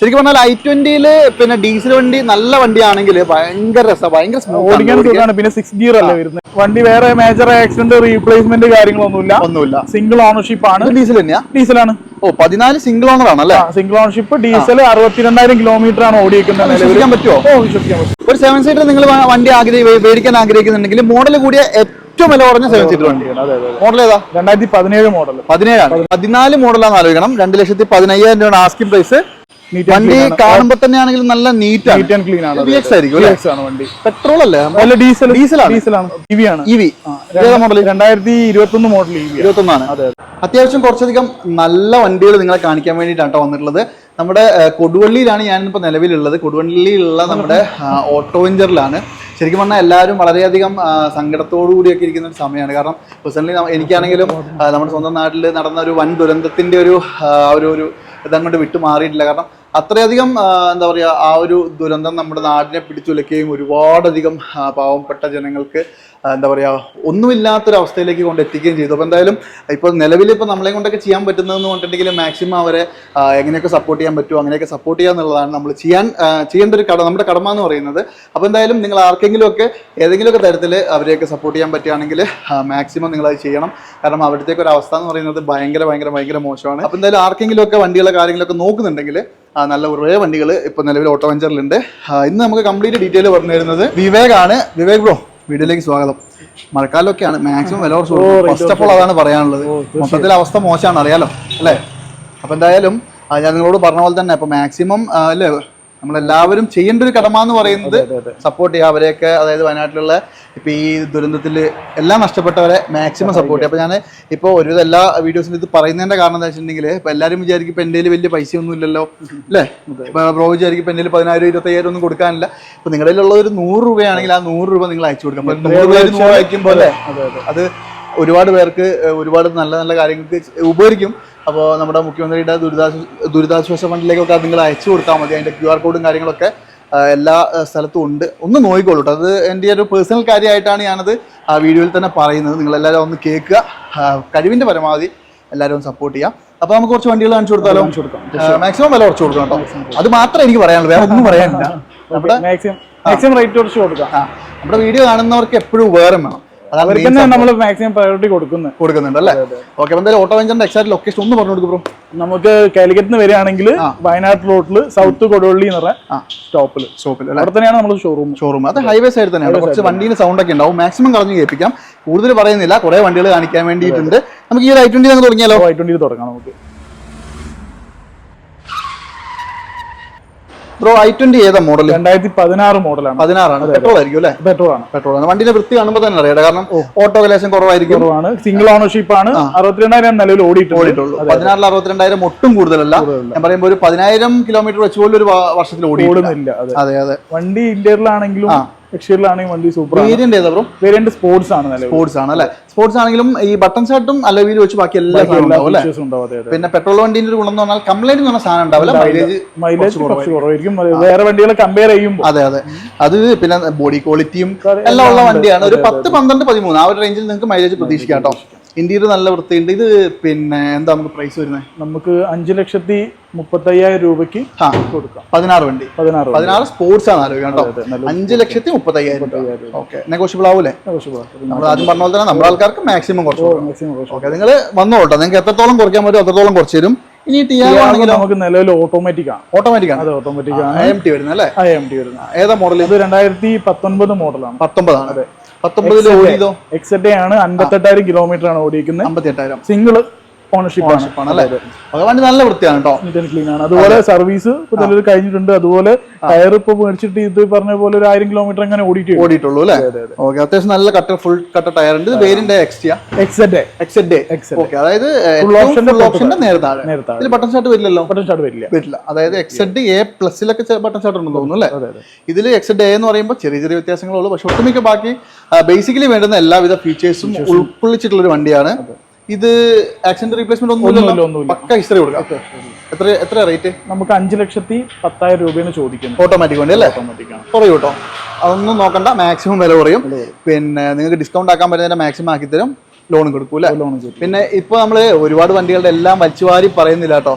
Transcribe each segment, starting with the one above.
ശരിക്കും പറഞ്ഞാൽ ഐ ട്വന്റിയിൽ പിന്നെ ഡീസൽ വണ്ടി നല്ല വണ്ടിയാണെങ്കിൽ ഭയങ്കര രസമാണ് ഭയങ്കര ഓടിക്കാൻ. പിന്നെ സിക്സ് ഗിയർ അല്ലേ വരുന്നത്? വണ്ടി വേറെ മേജർ ആക്സിഡന്റ് റീപ്ലേസ്മെന്റ് കാര്യങ്ങളൊന്നുമില്ല. ഒന്നുമില്ല. സിംഗിൾ ഓണർഷിപ്പ് ആണ്. ഡീസൽ തന്നെയാ? ഡീസലാണ് ഓ പതിനാല് സിംഗിൾ ഓണർ ആണല്ലേ? സിംഗിൾ ഓണർഷിപ്പ് ഡീസൽ അറുപത്തിരണ്ടായിരം കിലോമീറ്റർ ആണ് ഓടിയിരിക്കുന്നത് വിശ്വസിക്കാൻ പറ്റുമോ ഓ വിശ്വസിക്കാൻ പറ്റും. ഒരു സെവൻ സീറ്റർ നിങ്ങൾ വണ്ടി ആഗ്രഹി മേടിക്കാൻ ആഗ്രഹിക്കുന്നുണ്ടെങ്കിൽ മോഡൽ കൂടിയ ഏറ്റവും വില കുറഞ്ഞ സെവൻ സീറ്റർ വണ്ടിയാണ്. മോഡൽ ഏതാ? രണ്ടായിരത്തി പതിനേഴ് മോഡൽ പതിനേഴാണ്. പതിനാല് മോഡലാണെന്ന് ആലോചിക്കണം രണ്ട് ലക്ഷത്തി പതിനയ്യായിരം രൂപയാണ് ആസ്കിംഗ് പ്രൈസ് വണ്ടി കാണുമ്പോൾ തന്നെ ആണെങ്കിലും നല്ല നീറ്റ് നീറ്റ് ആൻഡ് ക്ലീൻ ആണ്. ആയിരിക്കും ആണ് വണ്ടി. പെട്രോൾ അല്ലേ? അല്ല ഡീസൽ ഡീസലാണ്. ആണ്. ഇവി വി ഏതാ മോഡൽ രണ്ടായിരത്തി ഇരുപത്തി ഒന്ന് മോഡൽ ഇരുപത്തി ഒന്നാണ് ഇരുപത്തൊന്നാണ്. അത്യാവശ്യം കുറച്ചധികം നല്ല വണ്ടികൾ നിങ്ങളെ കാണിക്കാൻ വേണ്ടിയിട്ടാണ് കേട്ടോ വന്നിട്ടുള്ളത്. നമ്മുടെ കൊടുവള്ളിയിലാണ് ഞാനിപ്പോൾ നിലവിലുള്ളത്. കൊടുവള്ളിയിലുള്ള നമ്മുടെ ഓട്ടോ വെഞ്ചറിലാണ് ശരിക്കും പറഞ്ഞാൽ എല്ലാവരും വളരെയധികം സങ്കടത്തോടു കൂടിയൊക്കെ ഇരിക്കുന്ന ഒരു സമയമാണ്. കാരണം പേഴ്സണലി എനിക്കാണെങ്കിലും നമ്മുടെ സ്വന്തം നാട്ടിൽ നടന്ന ഒരു വൻ ദുരന്തത്തിന്റെ ഒരു ഒരു ഒരു ഇതങ്ങോട്ട് വിട്ടു മാറിയിട്ടില്ല കാരണം അത്രയധികം എന്താ പറയുക ആ ഒരു ദുരന്തം നമ്മുടെ നാടിനെ പിടിച്ചുലയ്ക്കുകയും ഒരുപാടധികം പാവപ്പെട്ട ജനങ്ങൾക്ക് എന്താ പറയുക ഒന്നുമില്ലാത്തൊരവസ്ഥയിലേക്ക് കൊണ്ട് എത്തിക്കുകയും ചെയ്തു. അപ്പോൾ എന്തായാലും ഇപ്പോൾ നിലവിൽ ഇപ്പോൾ നമ്മളെ കൊണ്ടൊക്കെ ചെയ്യാൻ പറ്റുന്നതെന്ന് പറഞ്ഞിട്ടുണ്ടെങ്കിൽ മാക്സിമം അവരെ എങ്ങനെയൊക്കെ സപ്പോർട്ട് ചെയ്യാൻ പറ്റുമോ അങ്ങനെയൊക്കെ സപ്പോർട്ട് ചെയ്യുക എന്നുള്ളതാണ് നമ്മൾ ചെയ്യാൻ ചെയ്യേണ്ട ഒരു കട നമ്മുടെ കടമ എന്ന് പറയുന്നത്. അപ്പോൾ എന്തായാലും നിങ്ങൾ ആർക്കെങ്കിലുമൊക്കെ ഏതെങ്കിലുമൊക്കെ തരത്തിൽ അവരെയൊക്കെ സപ്പോർട്ട് ചെയ്യാൻ പറ്റുകയാണെങ്കിൽ മാക്സിമം നിങ്ങൾ അത് ചെയ്യണം. കാരണം അവിടുത്തേക്ക് ഒരു അവസ്ഥ എന്ന് പറയുന്നത് ഭയങ്കര ഭയങ്കര ഭയങ്കര മോശമാണ്. അപ്പോൾ എന്തായാലും ആർക്കെങ്കിലുമൊക്കെ വണ്ടികളെ കാര്യങ്ങളൊക്കെ നോക്കുന്നുണ്ടെങ്കിൽ നല്ല കുറേ വണ്ടികൾ ഇപ്പോൾ നിലവിൽ ഓട്ടോ വെഞ്ചറിലുണ്ട്. ഉണ്ട് ഇന്ന് നമുക്ക് കംപ്ലീറ്റ് ഡീറ്റെയിൽ പറഞ്ഞു തരുന്നത് വിവേകാണ്. വിവേക് ബ്രോ വീഡിയോയിലേക്ക് സ്വാഗതം. മഴക്കാലമൊക്കെയാണ് മാക്സിമം വില കുറച്ച് ഫസ്റ്റ് ഓഫ് ഓൾ അതാണ് പറയാനുള്ളത്. മൊത്തത്തിൽ അവസ്ഥ മോശമാണ് അറിയാലോ അല്ലേ? അപ്പൊ എന്തായാലും ഞാൻ നിങ്ങളോട് പറഞ്ഞ പോലെ തന്നെ അപ്പൊ മാക്സിമം അല്ലേ? നമ്മളെല്ലാവരും ചെയ്യേണ്ട ഒരു കടമ എന്ന് പറയുന്നത് സപ്പോർട്ട് ചെയ്യുക. അവരെയൊക്കെ അതായത് വയനാട്ടിലുള്ള ഇപ്പൊ ഈ ദുരന്തത്തിൽ എല്ലാം നഷ്ടപ്പെട്ടവരെ മാക്സിമം സപ്പോർട്ട് ചെയ്യുക. അപ്പൊ ഞാൻ ഇപ്പോൾ ഒരുവിധം എല്ലാ വീഡിയോസിലും ഇത് പറയുന്നതിന്റെ കാരണം എന്താ വെച്ചിട്ടുണ്ടെങ്കിൽ ഇപ്പൊ എല്ലാവരും വിചാരിക്കും ഇപ്പൊ എന്റെ വലിയ പൈസ ഒന്നും ഇല്ലല്ലോ. അല്ലേ? ഇപ്പൊ ബ്രോ വിചാരിക്കും ഇപ്പൊ എന്റെ പതിനായിരം ഇരുപത്തയ്യായിരം ഒന്നും കൊടുക്കാനില്ല. ഇപ്പൊ നിങ്ങളിലുള്ള ഒരു നൂറ് രൂപയാണെങ്കിൽ ആ നൂറ് രൂപ നിങ്ങൾ അയച്ചു കൊടുക്കാം നൂറ് രൂപ അയക്കുമ്പോൾ അത് ഒരുപാട് പേർക്ക് ഒരുപാട് നല്ല നല്ല കാര്യങ്ങൾക്ക് ഉപകരിക്കും. അപ്പോൾ നമ്മുടെ മുഖ്യമന്ത്രിയുടെ ദുരിതാശ്വാസ ദുരിതാശ്വാസ ഫണ്ടിലേക്കൊക്കെ അത് നിങ്ങൾ അയച്ചു കൊടുത്താൽ മതി. അതിന്റെ ക്യു ആർ കോഡും കാര്യങ്ങളൊക്കെ എല്ലാ സ്ഥലത്തും ഉണ്ട്. ഒന്ന് നോക്കിക്കോളൂ കേട്ടോ അത് എന്റെ ഒരു പേഴ്സണൽ കാര്യമായിട്ടാണ് ഞാനത് ആ വീഡിയോയിൽ തന്നെ പറയുന്നത്. നിങ്ങളെല്ലാവരും ഒന്ന് കേൾക്കുക. കഴിവിന്റെ പരമാവധി എല്ലാവരും ഒന്ന് സപ്പോർട്ട് ചെയ്യാം. അപ്പോൾ നമുക്ക് കുറച്ച് വണ്ടികൾ കാണിച്ചു കൊടുത്താലോ? മാക്സിമം വില കുറച്ച് കൊടുക്കണം കേട്ടോ അത് മാത്രമേ എനിക്ക് പറയാനുള്ളൂ. വേറെ ഒന്നും പറയാനില്ല. നമ്മുടെ മാക്സിമം മാക്സിമം റേറ്റ് കുറച്ച് കൊടുക്കാം. നമ്മുടെ വീഡിയോ കാണുന്നവർക്ക് എപ്പോഴും ഉപകാരം വേണം. അതാണ്. നമ്മൾ മാക്സിമം പ്രയോറിറ്റി കൊടുക്കുന്നത് കൊടുക്കുന്നുണ്ട് അല്ലേ? ഓക്കെ എന്തായാലും ഓട്ടോ വെഞ്ചറിന്റെ എക്സാക്ട് ലൊക്കേഷൻ ഒന്ന് പറഞ്ഞു കൊടുക്കും നമുക്ക് കാലിക്കറ്റ് നിന്ന് വരികയാണെങ്കിൽ വയനാട് റോഡിൽ സൗത്ത് കൊടുവള്ളി എന്ന് പറഞ്ഞ. സ്റ്റോപ്പിൽ ഷോപ്പിൽ അവിടെ തന്നെയാണ് നമ്മൾ ഷോറൂം ഷോറൂം അത് ഹൈവേ സൈഡ് തന്നെയാണ്. കുറച്ച് വണ്ടിയിൽ സൗണ്ട് ഒക്കെ ഉണ്ടാവും. മാക്സിമം കളഞ്ഞ് കേൾപ്പിക്കാം. കൂടുതൽ പറയുന്നില്ല. കുറെ വണ്ടികൾ കാണിക്കാൻ വേണ്ടിയിട്ടുണ്ട്. നമുക്ക് ഈ ഒരു ഐ ട്വന്റി തുടങ്ങിയാലോ? ഐ ട്വന്റി തുടങ്ങാം നമുക്ക്. ബ്രോ ഐ ട്വന്റി ഏതാ മോഡൽ രണ്ടായിരത്തി പതിനാറ് മോഡലാണ് പതിനാറാണ്. പെട്രോൾ ആയിരിക്കും അല്ലേ? പെട്രോൾ ആണ്. പെട്രോൾ ആണ്. വണ്ടിന്റെ വൃത്തി കാണുമ്പോൾ തന്നെ അറിയാം. കാരണം ഓട്ടോ കലേശം കുറവായിരിക്കും. കുറവാണ്. സിംഗിൾ ഓണർഷിപ്പ് ആണ്. അറുപത്തിരണ്ടായിരം നിലവിൽ ഓടിയിട്ടുള്ളൂ. പതിനാറിൽ അറുപത്തിരണ്ടായിരം ഒട്ടും കൂടുതലല്ല. ഞാൻ പറയുമ്പോൾ ഒരു പതിനായിരം കിലോമീറ്റർ വെച്ച് പോലും ഒരു വർഷത്തിൽ ഓടി ഓടുന്നില്ല. അതെ. അതെ വണ്ടി ഇന്റീരിയറിലാണെങ്കിലും വണ്ടി സൂപ്പർ വേരിയന്റ് ഏതാ ബ്രോ വേരിയന്റ് സ്പോർട്സ് ആണ് സ്പോർട്സ് ആണ് അല്ലേ? സ്പോർട്സ് ആണെങ്കിലും ഈ ബട്ടൺ ഷർട്ടും അലവിയിൽ വെച്ച് ബാക്കി എല്ലാ പിന്നെ പെട്രോൾ വണ്ടിന്റെ ഒരു ഗുണം എന്ന് പറഞ്ഞാൽ കംപ്ലൈന്റ് എന്ന് പറഞ്ഞ സാധനം ഉണ്ടാവില്ല. മൈലേജ് മൈലേജ് കുറച്ച് കുറവായിരിക്കും. അത് വേറെ വണ്ടികളെ കമ്പയർ ചെയ്യുമ്പോൾ. അതെ അതെ. അത് പിന്നെ ബോഡി ക്വാളിറ്റിയും എല്ലാം ഉള്ള വണ്ടിയാണ്. ഒരു പത്ത് പന്ത്രണ്ട് പതിമൂന്ന് ആ ഒരു റേഞ്ചിൽ നിങ്ങൾക്ക് മൈലേജ് പ്രതീക്ഷിക്കാം. കേട്ടോ. ഇന്റീരിയർ നല്ല വൃത്തിയുണ്ട്. ഇത് പിന്നെ എന്താ നമുക്ക് പ്രൈസ് വരുന്നത്? നമുക്ക് അഞ്ച് ലക്ഷത്തി മുപ്പത്തയ്യായിരം രൂപയ്ക്ക് കൊടുക്കാം. പതിനാറ് വണ്ടി. പതിനാറ് പതിനാറ് സ്പോർട്സ് ആണ് ആലോചിക്കാം കേട്ടോ. അഞ്ച് ലക്ഷത്തി മുപ്പത്തയ്യായിരം ഓക്കെ നെഗോഷ്യബിൾ ആവൂലേ? നമ്മൾ ആദ്യം പറഞ്ഞ പോലെ തന്നെ നമ്മുടെ ആൾക്കാർക്ക് മാക്സിമം കുറച്ച് കൊടുക്കാം. മാക്സിമം ഓക്കെ നിങ്ങൾ വന്നോട്ടോ നിങ്ങൾക്ക് എത്രത്തോളം കുറയ്ക്കാൻ പറ്റും അത്രത്തോളം കുറച്ച് തരും. ഇനി ടിയാഗോ ആണെങ്കിൽ നമുക്ക് നിലവിൽ ഓട്ടോമാറ്റിക് ആണ്. ഓട്ടോമാറ്റിക് ആണ്. അതെ ഓട്ടോമാറ്റിക് ആണ്. എം ടി വരുന്നത് അല്ലേ? എം ടി വരുന്നത്. ഏതാ മോഡൽ ഇത് രണ്ടായിരത്തി പത്തൊൻപത് മോഡലാണ് പത്തൊമ്പതാണ്. പത്തൊമ്പതിൽ ഓടിയതോ? എക്സെറ്റ് ആണ്. അൻപത്തെട്ടായിരം കിലോമീറ്റർ ആണ് ഓടിക്കുന്നത് അമ്പത്തി എട്ടായിരം സിംഗിൾ ഓണർഷിപ്പ് ആണ്. വണ്ടി നല്ല വൃത്തിയാണ് കേട്ടോ. ക്ലീൻ ആണ്. അതുപോലെ സർവീസ് ഇപ്പൊ നിലവിൽ കഴിഞ്ഞിട്ടുണ്ട്. അതുപോലെ ടയർ ഇപ്പൊ മേടിച്ചിട്ട് ഇത് പറഞ്ഞ പോലെ ഒരു ആയിരം കിലോമീറ്റർ അങ്ങനെ ഓടിയിട്ട് ഓടിയിട്ടുള്ളൂ അല്ലേ? ഓക്കെ അത്യാവശ്യം നല്ല കട്ട ഫുൾ കട്ട ടയർ ഉണ്ട്. വേരിന്റെ എക്സ്റ്റിയ എക്സെറ്റ് എക്സെഡ് Excel. ഓക്കെ അതായത് ഓപ്ഷന്റെ. ഇതിൽ ബട്ടൺ ഷർട്ട് വരില്ലല്ലോ? ബട്ടൺ സ്റ്റാർട്ട് വരില്ല. വരില്ല. അതായത് എക്സെഡ് എ പ്ലസിലൊക്കെ ബട്ടൺ ഷർട്ട് ഉണ്ടെന്ന് തോന്നുന്നു അല്ലേ? ഇതിൽ എക്സെഡ് എ എന്ന് പറയുമ്പോൾ ചെറിയ ചെറിയ വ്യത്യാസങ്ങളുള്ളൂ പക്ഷെ ഒട്ടുമിക്ക ബാക്കി ബേസിക്കലി വേണ്ടുന്ന എല്ലാവിധ ഫീച്ചേഴ്സും ഉൾക്കൊള്ളിച്ചിട്ടുള്ള ഒരു വണ്ടിയാണ് ഇത് ആക്സിഡന്റ് റീപ്ലേസ്മെന്റ് ഒന്നുമില്ല. പക്ക ഹിസ്റ്ററി കൊടുക്കാം. എത്ര എത്ര റേറ്റ് നമുക്ക് അഞ്ച് ലക്ഷത്തി പത്തായിരം രൂപയാണ് ചോദിക്കുന്നത്. ഓട്ടോമാറ്റിക് വണ്ടി അല്ലേ? ഓട്ടോമാറ്റിക് ആണ്. കുറയും കേട്ടോ. അതൊന്നും നോക്കണ്ട. മാക്സിമം വില കുറയും. പിന്നെ നിങ്ങൾക്ക് ഡിസ്കൗണ്ട് ആക്കാൻ പറ്റുന്നതിന്റെ മാക്സിമം ആക്കി തരും. ലോണും കൊടുക്കൂല ലോൺ പിന്നെ ഇപ്പൊ നമ്മൾ ഒരുപാട് വണ്ടികളുടെ എല്ലാം വലിച്ചുവാരി പറയുന്നില്ല കേട്ടോ.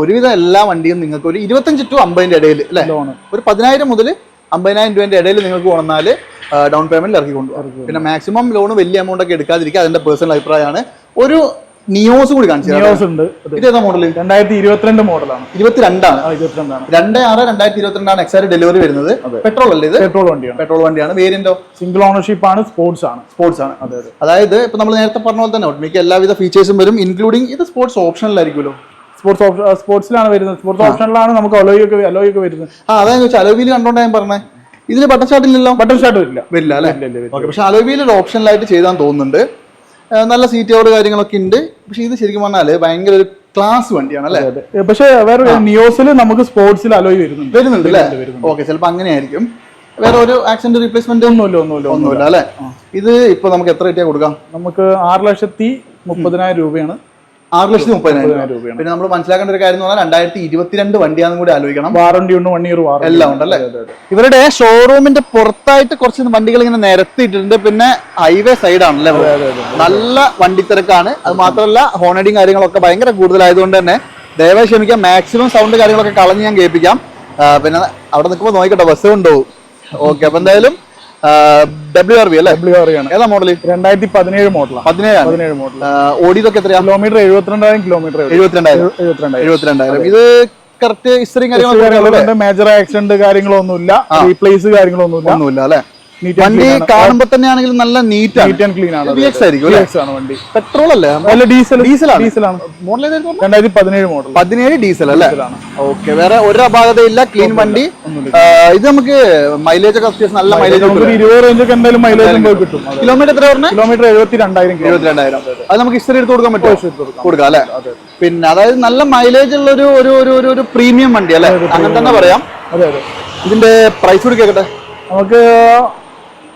ഒരുവിധം എല്ലാ വണ്ടിയും നിങ്ങൾക്ക് ഒരു ഇരുപത്തഞ്ച് ടു അമ്പതിന്റെ ഇടയിൽ അല്ലെ? ലോണ് ഒരു പതിനായിരം മുതൽ അമ്പതിനായിരം രൂപന്റെ ഇടയിൽ നിങ്ങൾക്ക് കൊണ്ടുവന്നാൽ ഡൗൺ പേയ്മെന്റ് ഇറക്കി കൊണ്ടുപോകും പിന്നെ മാക്സിമം ലോൺ വലിയ എമൗണ്ട് ഒക്കെ എടുക്കാതിരിക്കുക അതിന്റെ പേഴ്സണൽ അഭിപ്രായമാണ്. ഒരു നിയോസ് കൂടി കാണിച്ചു ഉണ്ട്. ഇത് ഏതാ മോഡൽ രണ്ടായിരത്തി ഇരുപത്തിരണ്ട് മോഡലാണ് ഇരുപത്തിരണ്ടാണ്. ഇരുപത്തിരണ്ടാണ്. രണ്ട് ആറ് രണ്ടായിരത്തി ഇരുപത്തിരണ്ടാണ് എക്സാക്ട് ഡെലിവറി വരുന്നത് പെട്രോൾ അല്ലേ ഇത്? പെട്രോൾ വണ്ടിയാണ്. പെട്രോൾ വണ്ടിയാണ്. വേരിയന്റോ? സിംഗിൾ ഓണർഷിപ്പ് ആണ് സ്പോർട്സ് ആണ്. സ്പോർട്സ് ആണ്. അതെ അതെ. അതായത് ഇപ്പൊ നമ്മൾ നേരത്തെ പറഞ്ഞ പോലെ തന്നെ ഒട്ടുമിക്ക എല്ലാവിധ ഫീച്ചേഴ്സും വരും ഇൻക്ലൂഡിംഗ് ഇത് സ്പോർട്സ് ഓപ്ഷനിലായിരിക്കുമല്ലോ സ്പോർട്സ് ഓപ്ഷൻ സ്പോർട്സിലാണ് വരുന്നത്. സ്പോർട്സ് ഓപ്ഷനിലാണ് നമുക്ക് അലോയൊക്കെ അലോയൊക്കെ വരുന്നത്. ആ അതായത് വെച്ചാൽ അലോവിയിൽ കണ്ടോണ്ടാ ഞാൻ പറഞ്ഞേ? ഇതിൽ ബട്ടർ ഇല്ലല്ലോ? ബട്ടൺ ഷാട്ട് വരില്ല. വരില്ല അല്ലേ? പക്ഷെ അലോവിയിൽ ഒരു ഓപ്ഷനിലായിട്ട് ചെയ്താൻ തോന്നുന്നുണ്ട്. നല്ല സീറ്റ് കവർ കാര്യങ്ങളൊക്കെ ഉണ്ട്. പക്ഷെ ഇത് ശരിക്കും പറഞ്ഞാൽ ഭയങ്കര ഒരു ക്ലാസ് വണ്ടിയാണ് അല്ലേ? പക്ഷേ വേറെ നിയോസിൽ നമുക്ക് സ്പോർട്സിൽ അലോയ് വരുന്നുണ്ട്. വരുന്നുണ്ട് അല്ലേ. ഓക്കെ ചിലപ്പോൾ അങ്ങനെയായിരിക്കും. വേറെ ഒരു ആക്സിഡന്റ് റീപ്ലേസ്മെന്റ് ഒന്നുമില്ല ഒന്നുമില്ല ഒന്നുമില്ല അല്ലേ? ഇത് ഇപ്പൊ നമുക്ക് എത്ര കിട്ടിയാ കൊടുക്കാം? നമുക്ക് ആറ് ലക്ഷത്തി മുപ്പതിനായിരം രൂപയാണ്. ആറ് ലക്ഷത്തി മുപ്പതിനായിരം രൂപയാണ്. പിന്നെ നമ്മൾ മനസ്സിലാക്കേണ്ട ഒരു കാര്യം എന്ന് പറഞ്ഞാൽ രണ്ടായിരത്തി ഇരുപത്തിരണ്ട് വണ്ടിയാണെന്ന് കൂടി ആലോചിക്കണം. വാറണ്ടി ഉണ്ട് വൺ ഇയർ വാറണ്ടി എല്ലാം ഉണ്ടല്ലേ? ഇവരുടെ ഷോറൂമിന്റെ പുറത്തായിട്ട് കുറച്ച് വണ്ടികൾ ഇങ്ങനെ നിരത്തിയിട്ടുണ്ട് പിന്നെ ഹൈവേ സൈഡ് ആണല്ലേ? ഇവിടെ? നല്ല വണ്ടിത്തിരക്കാണ്. അത് മാത്രമല്ല ഹോണടിയും കാര്യങ്ങളൊക്കെ ഭയങ്കര കൂടുതലായതുകൊണ്ട് തന്നെ ദയവായി ക്ഷമിക്കാം. മാക്സിമം സൗണ്ട് കാര്യങ്ങളൊക്കെ കളഞ്ഞ് ഞാൻ കേൾപ്പിക്കാം. പിന്നെ അവിടെ നിൽക്കുമ്പോൾ നോക്കിക്കട്ടെ ബസ് കൊണ്ടുപോകും ഓക്കെ അപ്പൊ എന്തായാലും ഡബ്ല്യു ആർ വി അല്ലേ? ഡബ്ല്യു ആർ ആണ്. ഏതാ മോഡൽ രണ്ടായിരത്തി പതിനേഴ് മോഡൽ പതിനേഴ് പതിനേഴ് മോഡൽ ഓടിയതൊക്കെ എത്രയാ? കിലോമീറ്റർ എഴുപത്തിരണ്ടായിരം കിലോമീറ്റർ എഴുപത്തിരണ്ടായിരം. എഴുപത്തിരണ്ടായിരം. ഇത് കറക്റ്റ് ഹിസ്റ്ററിയും കാര്യങ്ങളൊക്കെ മേജർ ആക്സിഡന്റ് കാര്യങ്ങളൊന്നുമില്ല. റീപ്ലേസ് കാര്യങ്ങളൊന്നുമില്ല. ഒന്നുമില്ല അല്ലേ? വണ്ടി കാണുമ്പോ തന്നെ ആണെങ്കിലും നല്ല നീറ്റ് നീറ്റ് ആൻഡ് ക്ലീൻ ആണ്. ആയിരിക്കും വണ്ടി. പെട്രോൾ അല്ലേ അല്ല ഡീസൽ. ഡീസലാണ്. ഡീസലാണ്. മോഡൽ രണ്ടായിരത്തി പതിനേഴ് മോഡൽ പതിനേഴ് ഡീസൽ അല്ലേ? ഓക്കെ വേറെ ഒരു അപാകതയില്ല ക്ലീൻ വണ്ടി. ഇത് നമുക്ക് മൈലേജ് ഒക്കെ അത്യാവശ്യം നല്ല മൈലേജ് ഇരുപത് റേഞ്ച് ഒക്കെ എന്തായാലും മൈലേജ് കിട്ടും. കിലോമീറ്റർ എത്ര പറഞ്ഞാൽ കിലോമീറ്റർ എഴുപത്തി രണ്ടായിരം എഴുപത്തി രണ്ടായിരം അത് നമുക്ക് ഹിസ്റ്ററി എടുത്ത് കൊടുക്കാൻ പറ്റും കൊടുക്കാം. അല്ലേ? പിന്നെ അതായത് നല്ല മൈലേജ് ഉള്ള ഒരു ഒരു ഒരു ഒരു ഒരു പ്രീമിയം വണ്ടി അല്ലേ? അങ്ങനെ തന്നെ പറയാം. അതെ അതെ. ഇതിന്റെ പ്രൈസ് കൂടി കേൾക്കട്ടെ നമുക്ക്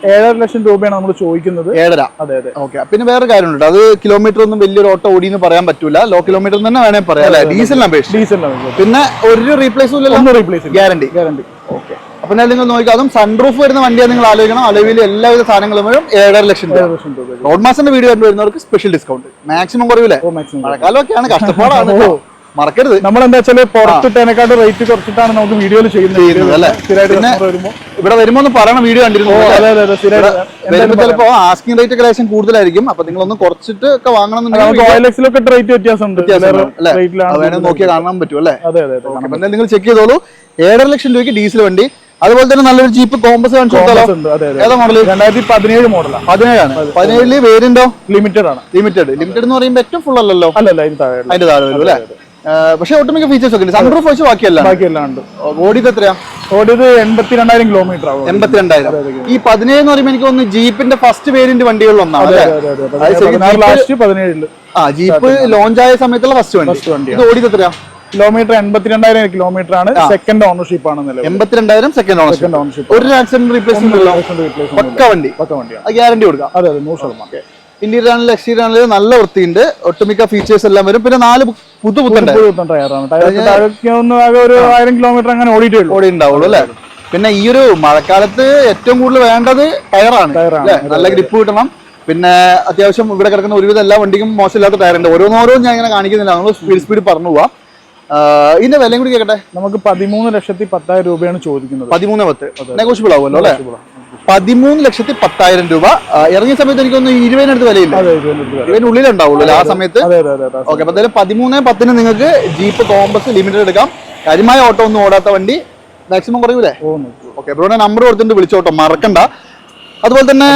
ഏഴര ലക്ഷം രൂപയാണ് നമ്മൾ ചോദിക്കുന്നത്. ഏഴര. അതെ അതെ. ഓക്കെ. പിന്നെ വേറെ കാര്യമുണ്ട്. അത് കിലോമീറ്റർ ഒന്നും വലിയൊരു ഓട്ടോ ഓടി എന്ന് പറയാൻ പറ്റൂല. ലോ കിലോമീറ്റർ തന്നെ വേണേ പറയാം അല്ലെ? ഡീസലിന് അപേക്ഷിച്ച്. ഡീസലിനാണ് പിന്നെ ഒരു റീപ്ലേസും ഇല്ലല്ലോ? Replace guarantee guarantee okay. അപ്പൊ ഞാൻ നിങ്ങൾ നോക്കുക അതും സൺറൂഫ് വരുന്ന വണ്ടിയാണ് നിങ്ങൾ ആലോചിക്കണം. അലവിൽ എല്ലാവിധ സാധനങ്ങളും വരും. ഏഴര ലക്ഷം രൂപ. റോഡ് മാസിന്റെ വീഡിയോ വരുന്നവർക്ക് സ്പെഷ്യൽ ഡിസ്കൗണ്ട് മാക്സിമം കുറവില്ലേ? മഴക്കാലമൊക്കെയാണ്. കഷ്ടപ്പാടാണ്. മറക്കരുത്. നമ്മൾ എന്താ വെച്ചാൽ പുറത്തിട്ടതിനെക്കാട്ട് റേറ്റ് കുറച്ചിട്ടാണ് നമുക്ക് വീഡിയോയിൽ ചെയ്യുന്നത്. അല്ലേ? ഇവിടെ വരുമ്പോ ഒന്ന് പറയണം വീഡിയോ കണ്ടിരുന്നു. ചിലപ്പോ ആസ്കിംഗ് റേറ്റ് ഒക്കെ ലേശം കൂടുതലായിരിക്കും. അപ്പൊ നിങ്ങളൊന്ന് കുറച്ചിട്ട് ഒക്കെ വാങ്ങണം നമുക്ക് ഓയിൽ എക്സിലൊക്കെ റേറ്റ് വ്യത്യാസമുണ്ട്. വേണമെങ്കിൽ നോക്കിയാൽ കാണാൻ പറ്റും അല്ലേ? നിങ്ങൾ ചെക്ക് ചെയ്തോളൂ. ഏഴര ലക്ഷം രൂപയ്ക്ക് ഡീസൽ വണ്ടി. അതുപോലെ തന്നെ നല്ലൊരു ജീപ്പ് കോമ്പസ് ഏതാ മോഡൽ രണ്ടായിരത്തി പതിനേഴ് മോഡലാണ് പതിനേഴാണ്. പതിനേഴിൽ പേരുണ്ടോ ലിമിറ്റഡ് ആണ്. ലിമിറ്റഡ് ലിമിറ്റഡ് എന്ന് പറയുമ്പോൾ ഏറ്റവും ഫുൾ അല്ലല്ലോ? അല്ലല്ല അതിന് താഴെ അതിന്റെ താഴെ വരും അല്ലേ? പക്ഷെ ഒട്ടുമിക്ക ഫീച്ചേഴ്സ് ഒക്കെ ഉണ്ട്. സൺറൂഫ് വെച്ച് ബാക്കിയല്ല ബാക്കിയെല്ലാം ഉണ്ട്. ഓടിയത് എത്രയാ? ഓടിയത് എൺപത്തി രണ്ടായിരം കിലോമീറ്റർ ആവും. എൺപത്തിരണ്ടായിരം. ഈ പതിനേഴ് എന്ന് പറയുമ്പോൾ എനിക്ക് ഒന്ന് ജീപ്പിന്റെ ഫസ്റ്റ് വേരിയന്റ് വണ്ടികളിൽ ഒന്നാണ് ലാസ്റ്റ് പതിനേഴിൽ. ആ ജീപ്പ് ലോഞ്ച് ആയ സമയത്തുള്ള ഫസ്റ്റ് വണ്ടി. ഫസ്റ്റ് വണ്ടി ഇത് ഓടിയത് എത്രയാ? കിലോമീറ്റർ എൺപത്തിരണ്ടായിരം കിലോമീറ്റർ ആണ്. സെക്കൻഡ് ഓണർഷിപ്പ് ആണ് എൺപത്തിരണ്ടായിരം സെക്കൻഡ് ഓണർഷിപ്പ് ഒരു ആക്സിഡന്റ് റീപ്ലേസ്മെന്റ് പക്ക വണ്ടി. പക്ക വണ്ടി ഗ്യാരണ്ടി കൊടുക്കാം. അതെ അതെ നൂറ് ശതമാനം. ഇന്റീരിയർ ആണെങ്കിലും എക്സ്റ്റീരിയർ ആണെങ്കിലും നല്ല വൃത്തിയുണ്ട്. ഒട്ടുമിക്ക ഫീച്ചേഴ്സ് എല്ലാം വരും. പിന്നെ നാല് പുതു പുത്തൻ ഒരു ആയിരം കിലോമീറ്റർ അങ്ങനെ ഓടിയിട്ടേ ഓടി ഉണ്ടാവുള്ളൂ അല്ലേ? പിന്നെ ഈ ഒരു മഴക്കാലത്ത് ഏറ്റവും കൂടുതൽ വേണ്ടത് ടയറാണ് നല്ല ഗ്രിപ്പ് കിട്ടണം. പിന്നെ അത്യാവശ്യം ഇവിടെ കിടക്കുന്ന ഒരുവിധം എല്ലാ വണ്ടിക്കും മോശമില്ലാത്ത ടയർ ഉണ്ട്. ഓരോന്നോരോന്നും ഞാൻ ഇങ്ങനെ കാണിക്കുന്നില്ല. നമ്മൾ സ്പീഡ് സ്പീഡ് പറഞ്ഞു പോവാം. ഇതിന്റെ വിലയും കൂടി കേട്ടെ നമുക്ക് പതിമൂന്ന് ലക്ഷത്തി പത്തായിരം രൂപയാണ് ചോദിക്കുന്നത്. പതിമൂന്ന് പത്ത്. നെഗോഷ്യബിൾ ആവുമല്ലോ അല്ലേ? പതിമൂന്ന് ലക്ഷത്തി പത്തായിരം രൂപ. ഇറങ്ങിയ സമയത്ത് എനിക്കൊന്ന് ഇരുപതിനടുത്ത് വിലയില്ല. ഇരുപതിനുള്ളിൽ ഉണ്ടാവുള്ളൂ ആ സമയത്ത്? ഓക്കെ അപ്പൊ എന്തായാലും പതിമൂന്ന് പത്തിന് നിങ്ങൾക്ക് ജീപ്പ് കോമ്പസ് ലിമിറ്റഡ് എടുക്കാം. കാര്യമായ ഓട്ടോ ഒന്നും ഓടാത്ത വണ്ടി മാക്സിമം കുറയൂലേ? ഓക്കെ ബ്രോയുടെ നമ്പർ കൊടുത്തിട്ട് വിളിച്ചോട്ടോ മറക്കണ്ട. അതുപോലെ തന്നെ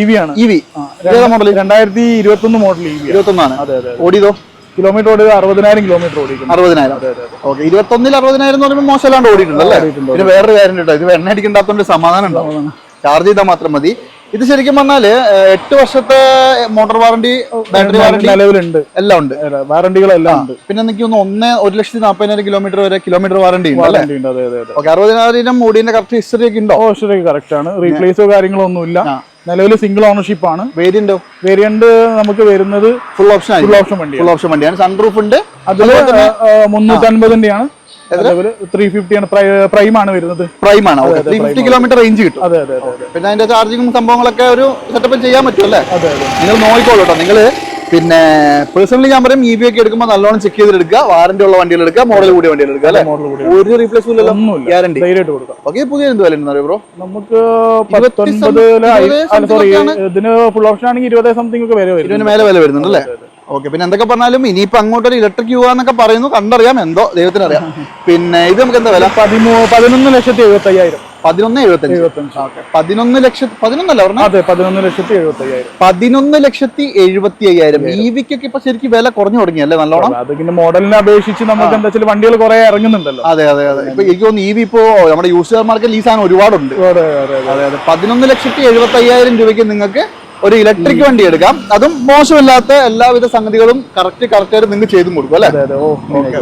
ഇ വി ആണ്. ഇ വി മോഡൽ രണ്ടായിരത്തി ഇരുപത്തി ഒന്ന് മോഡൽ ഇ വി ഇരുപത്തൊന്നാണ്. അതെ അതെ. ഓടിയതോ? കിലോമീറ്റർ ഓടിയത് അറുപതിനായിരം കിലോമീറ്റർ ഓടിക്കുന്നു അറുപതിനായിരം. ഓക്കെ ഇരുപത്തി ഒന്നിൽ ഇരുപത്തൊന്നിൽ അറുപതിനായിരം എന്ന് പറയുമ്പോൾ മോശമല്ലാണ്ട് ഓടിയിട്ടുണ്ട് അല്ലേ? പിന്നെ വേറൊരു കാര്യം കേട്ടോ ഇത് എണ്ണ അടിക്കണ്ടാത്തോണ്ട് സമാധാനം ഉണ്ടാവും. ചാർജ് ചെയ്താൽ മാത്രം മതി. ഇത് ശരിക്കും പറഞ്ഞാൽ എട്ട് വർഷത്തെ മോട്ടോർ വാറണ്ടി ബാറ്ററി വാറണ്ടി നിലവിലുണ്ട്. എല്ലാം ഉണ്ട്. വാറണ്ടികളെല്ലാം ഉണ്ട്. പിന്നെ എനിക്ക് ഒന്ന് ഒന്ന് ഒരു ലക്ഷത്തി നാൽപ്പതിനായിരം കിലോമീറ്റർ വരെ കിലോമീറ്റർ വാറണ്ടി ഉണ്ട് അല്ലേ? വാറണ്ടി ഉണ്ട്. അതെ അതെ അതെ. ഓക്കെ അറുപതിനായിരം മോഡിന്റെ കറക്റ്റ് ഹിസ്റ്ററി ഒക്കെ ഉണ്ടോ? ഹിസ്റ്ററി ഒക്കെ കറക്റ്റ് ആണ്. റീപ്ലേസോ കാര്യങ്ങളോ ഒന്നുമില്ല. നിലവിൽ സിംഗിൾ ഓണർഷിപ്പ് ആണ്. വേരിയന്റോ വേരിയന്റ് നമുക്ക് വരുന്നത് ഫുൾ ഓപ്ഷൻ ഫുൾ ഓപ്ഷൻ വണ്ടി ഫുൾ ഓപ്ഷൻ വണ്ടിയാണ്. സൺറൂഫ് ഉണ്ട്. അതുപോലെ മുന്നൂറ്റി അൻപതിന്റെ ആണ് ത്രീ ഫിഫ്റ്റി ആണ് പ്രൈം ആണ് വരുന്നത്. പ്രൈം ആണ്. ത്രീ ഫിഫ്റ്റി കിലോമീറ്റർ റേഞ്ച് കിട്ടും. അതെ അതെ പിന്നെ അതിന്റെ ചാർജിങ്ങും സംഭവങ്ങളൊക്കെ ഒരു സെറ്റപ്പ് ചെയ്യാൻ പറ്റും അല്ലേ? നിങ്ങൾ നോക്കിക്കോളൂ കേട്ടോ നിങ്ങൾ പിന്നെ പേഴ്സണലി ഞാൻ പറയും ഇ വി ഒക്കെ എടുക്കുമ്പോൾ നല്ലോണം ചെക്ക് ചെയ്തെടുക്കുക വാറന്റി ഉള്ള വണ്ടികൾ എടുക്കുക. മോഡൽ കൂടിയ വണ്ടികൾ എടുക്കുക അല്ലെ? ഒരു റീപ്ലേസ് ഗ്യാരണ്ടി ഓക്കെ പുതിയ എന്ത് വില ഉണ്ടെന്ന് ബ്രോ നമുക്ക് പത്തൊൻപത് ഇതിന് ഫുൾ ഓപ്ഷൻ ആണെങ്കിൽ ഇരുപത് സംതിങ് ഒക്കെ വരെ വരും. ഇതിന് മേലെ വില വരുന്നുണ്ട് അല്ലേ? ഓക്കെ പിന്നെ എന്തൊക്കെ പറഞ്ഞാലും ഇനിയിപ്പോ അങ്ങോട്ടൊരു ഇലക്ട്രിക് യുവ എന്നൊക്കെ പറയുന്നു. കണ്ടറിയാം എന്തോ ദൈവത്തിന് അറിയാം പിന്നെ ഇത് നമുക്ക് എന്താ വില? പതിമൂ പതിനൊന്ന് ലക്ഷത്തി എഴുപത്തി അയ്യായിരം പതിനൊന്ന് എഴുപത്തി എഴുപത്തഞ്ച്. പതിനൊന്ന് ലക്ഷത്തി പതിനൊന്നല്ല പറഞ്ഞു? അതെ പതിനൊന്ന് ലക്ഷത്തി എഴുപത്തി അയ്യായിരം പതിനൊന്ന് ലക്ഷത്തി എഴുപത്തി അയ്യായിരം ഇ വിക്കൊക്കെ ഇപ്പൊ ശരിക്കും വില കുറഞ്ഞു തുടങ്ങിയല്ലേ നല്ലോണം? അത് പിന്നെ മോഡലിനെ അപേക്ഷിച്ച് നമുക്ക് എന്താ വെച്ചാൽ വണ്ടികൾ കുറെ ഇറങ്ങുന്നുണ്ടല്ലോ. അതെ അതെ അതെ. ഇപ്പൊ എനിക്ക് തോന്നുന്നു ഇ വി ഇപ്പോ നമ്മുടെ യൂസുകാർ മാർക്കറ്റിൽ മാർക്കറ്റ് ഈ സാധനം ഒരുപാടുണ്ട്. അതെ അതെ പതിനൊന്ന് ലക്ഷത്തി എഴുപത്തി അയ്യായിരം രൂപയ്ക്ക് നിങ്ങൾക്ക് ഒരു ഇലക്ട്രിക് വണ്ടി എടുക്കാം. അതും മോശമില്ലാത്ത എല്ലാവിധ സംഗതികളും കറക്റ്റ് കറക്റ്റ് ആയിട്ട് നിങ്ങൾക്ക് ചെയ്തും കൊടുക്കും അല്ലെ?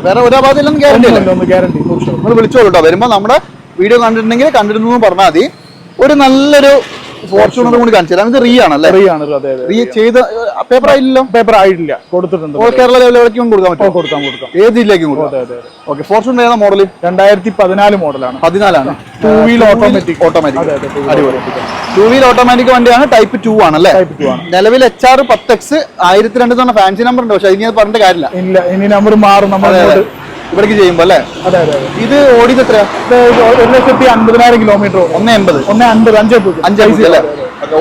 വേറെ ഒരു അപാധയിലൊന്നും ഗ്യാരണ്ടി ഗ്യാരണ്ടി നിങ്ങൾ വിളിച്ചോളൂ കേട്ടോ. വരുമ്പോ നമ്മുടെ വീഡിയോ കണ്ടിട്ടുണ്ടെങ്കിൽ കണ്ടിരുന്നു പറഞ്ഞാൽ മതി. ഒരു നല്ലൊരു ഫോർച്യൂണർ കൂടി കാണിച്ചു തരാം. ഇത് റീ ആണല്ലേ റീ ആണ് അതെ റീ ചെയ്ത പേപ്പർ ആയില്ലല്ലോ? പേപ്പർ ആയിട്ടില്ല. കൊടുത്തിട്ടുണ്ട് കേരള ലെവലിലേക്കും കൊടുക്കാൻ പറ്റും. കൊടുക്കാൻ കൊടുക്കാം ഏത് ജില്ലയിലേക്കും കൊടുക്കാം? ഓക്കെ ഫോർച്യൂണർ ഏതാ മോഡൽ രണ്ടായിരത്തി പതിനാല് മോഡലാണ് പതിനാലാണ്. ടൂ വീൽ ഓട്ടോമാറ്റിക് ഓട്ടോമാറ്റിക് അടിപൊളി. ടൂ വീൽ ഓട്ടോമാറ്റിക് വണ്ടിയാണ് ടൈപ്പ് ടു ആണ് അല്ലേ. നിലവിൽ എച്ച് ആർ പത്ത് എക്സ് ആയിരത്തി രണ്ട് തവണ ഫാൻസി നമ്പർ ഉണ്ട്. പക്ഷെ അത് പറഞ്ഞിട്ട് കാര്യമില്ല. ഇല്ല ഇനി നമ്പർ മാറും. നമ്മൾ ഇവിടേക്ക് ചെയ്യുമ്പോ അല്ലേ? അതെ അതെ ഇത് ഓടിയത് എത്രയാ? ഒരു ലക്ഷത്തി അൻപതിനായിരം കിലോമീറ്റർ ഒന്ന് എൺപത്. ഒന്ന് അൻപത് അഞ്ചേ അഞ്ച് അല്ലേ?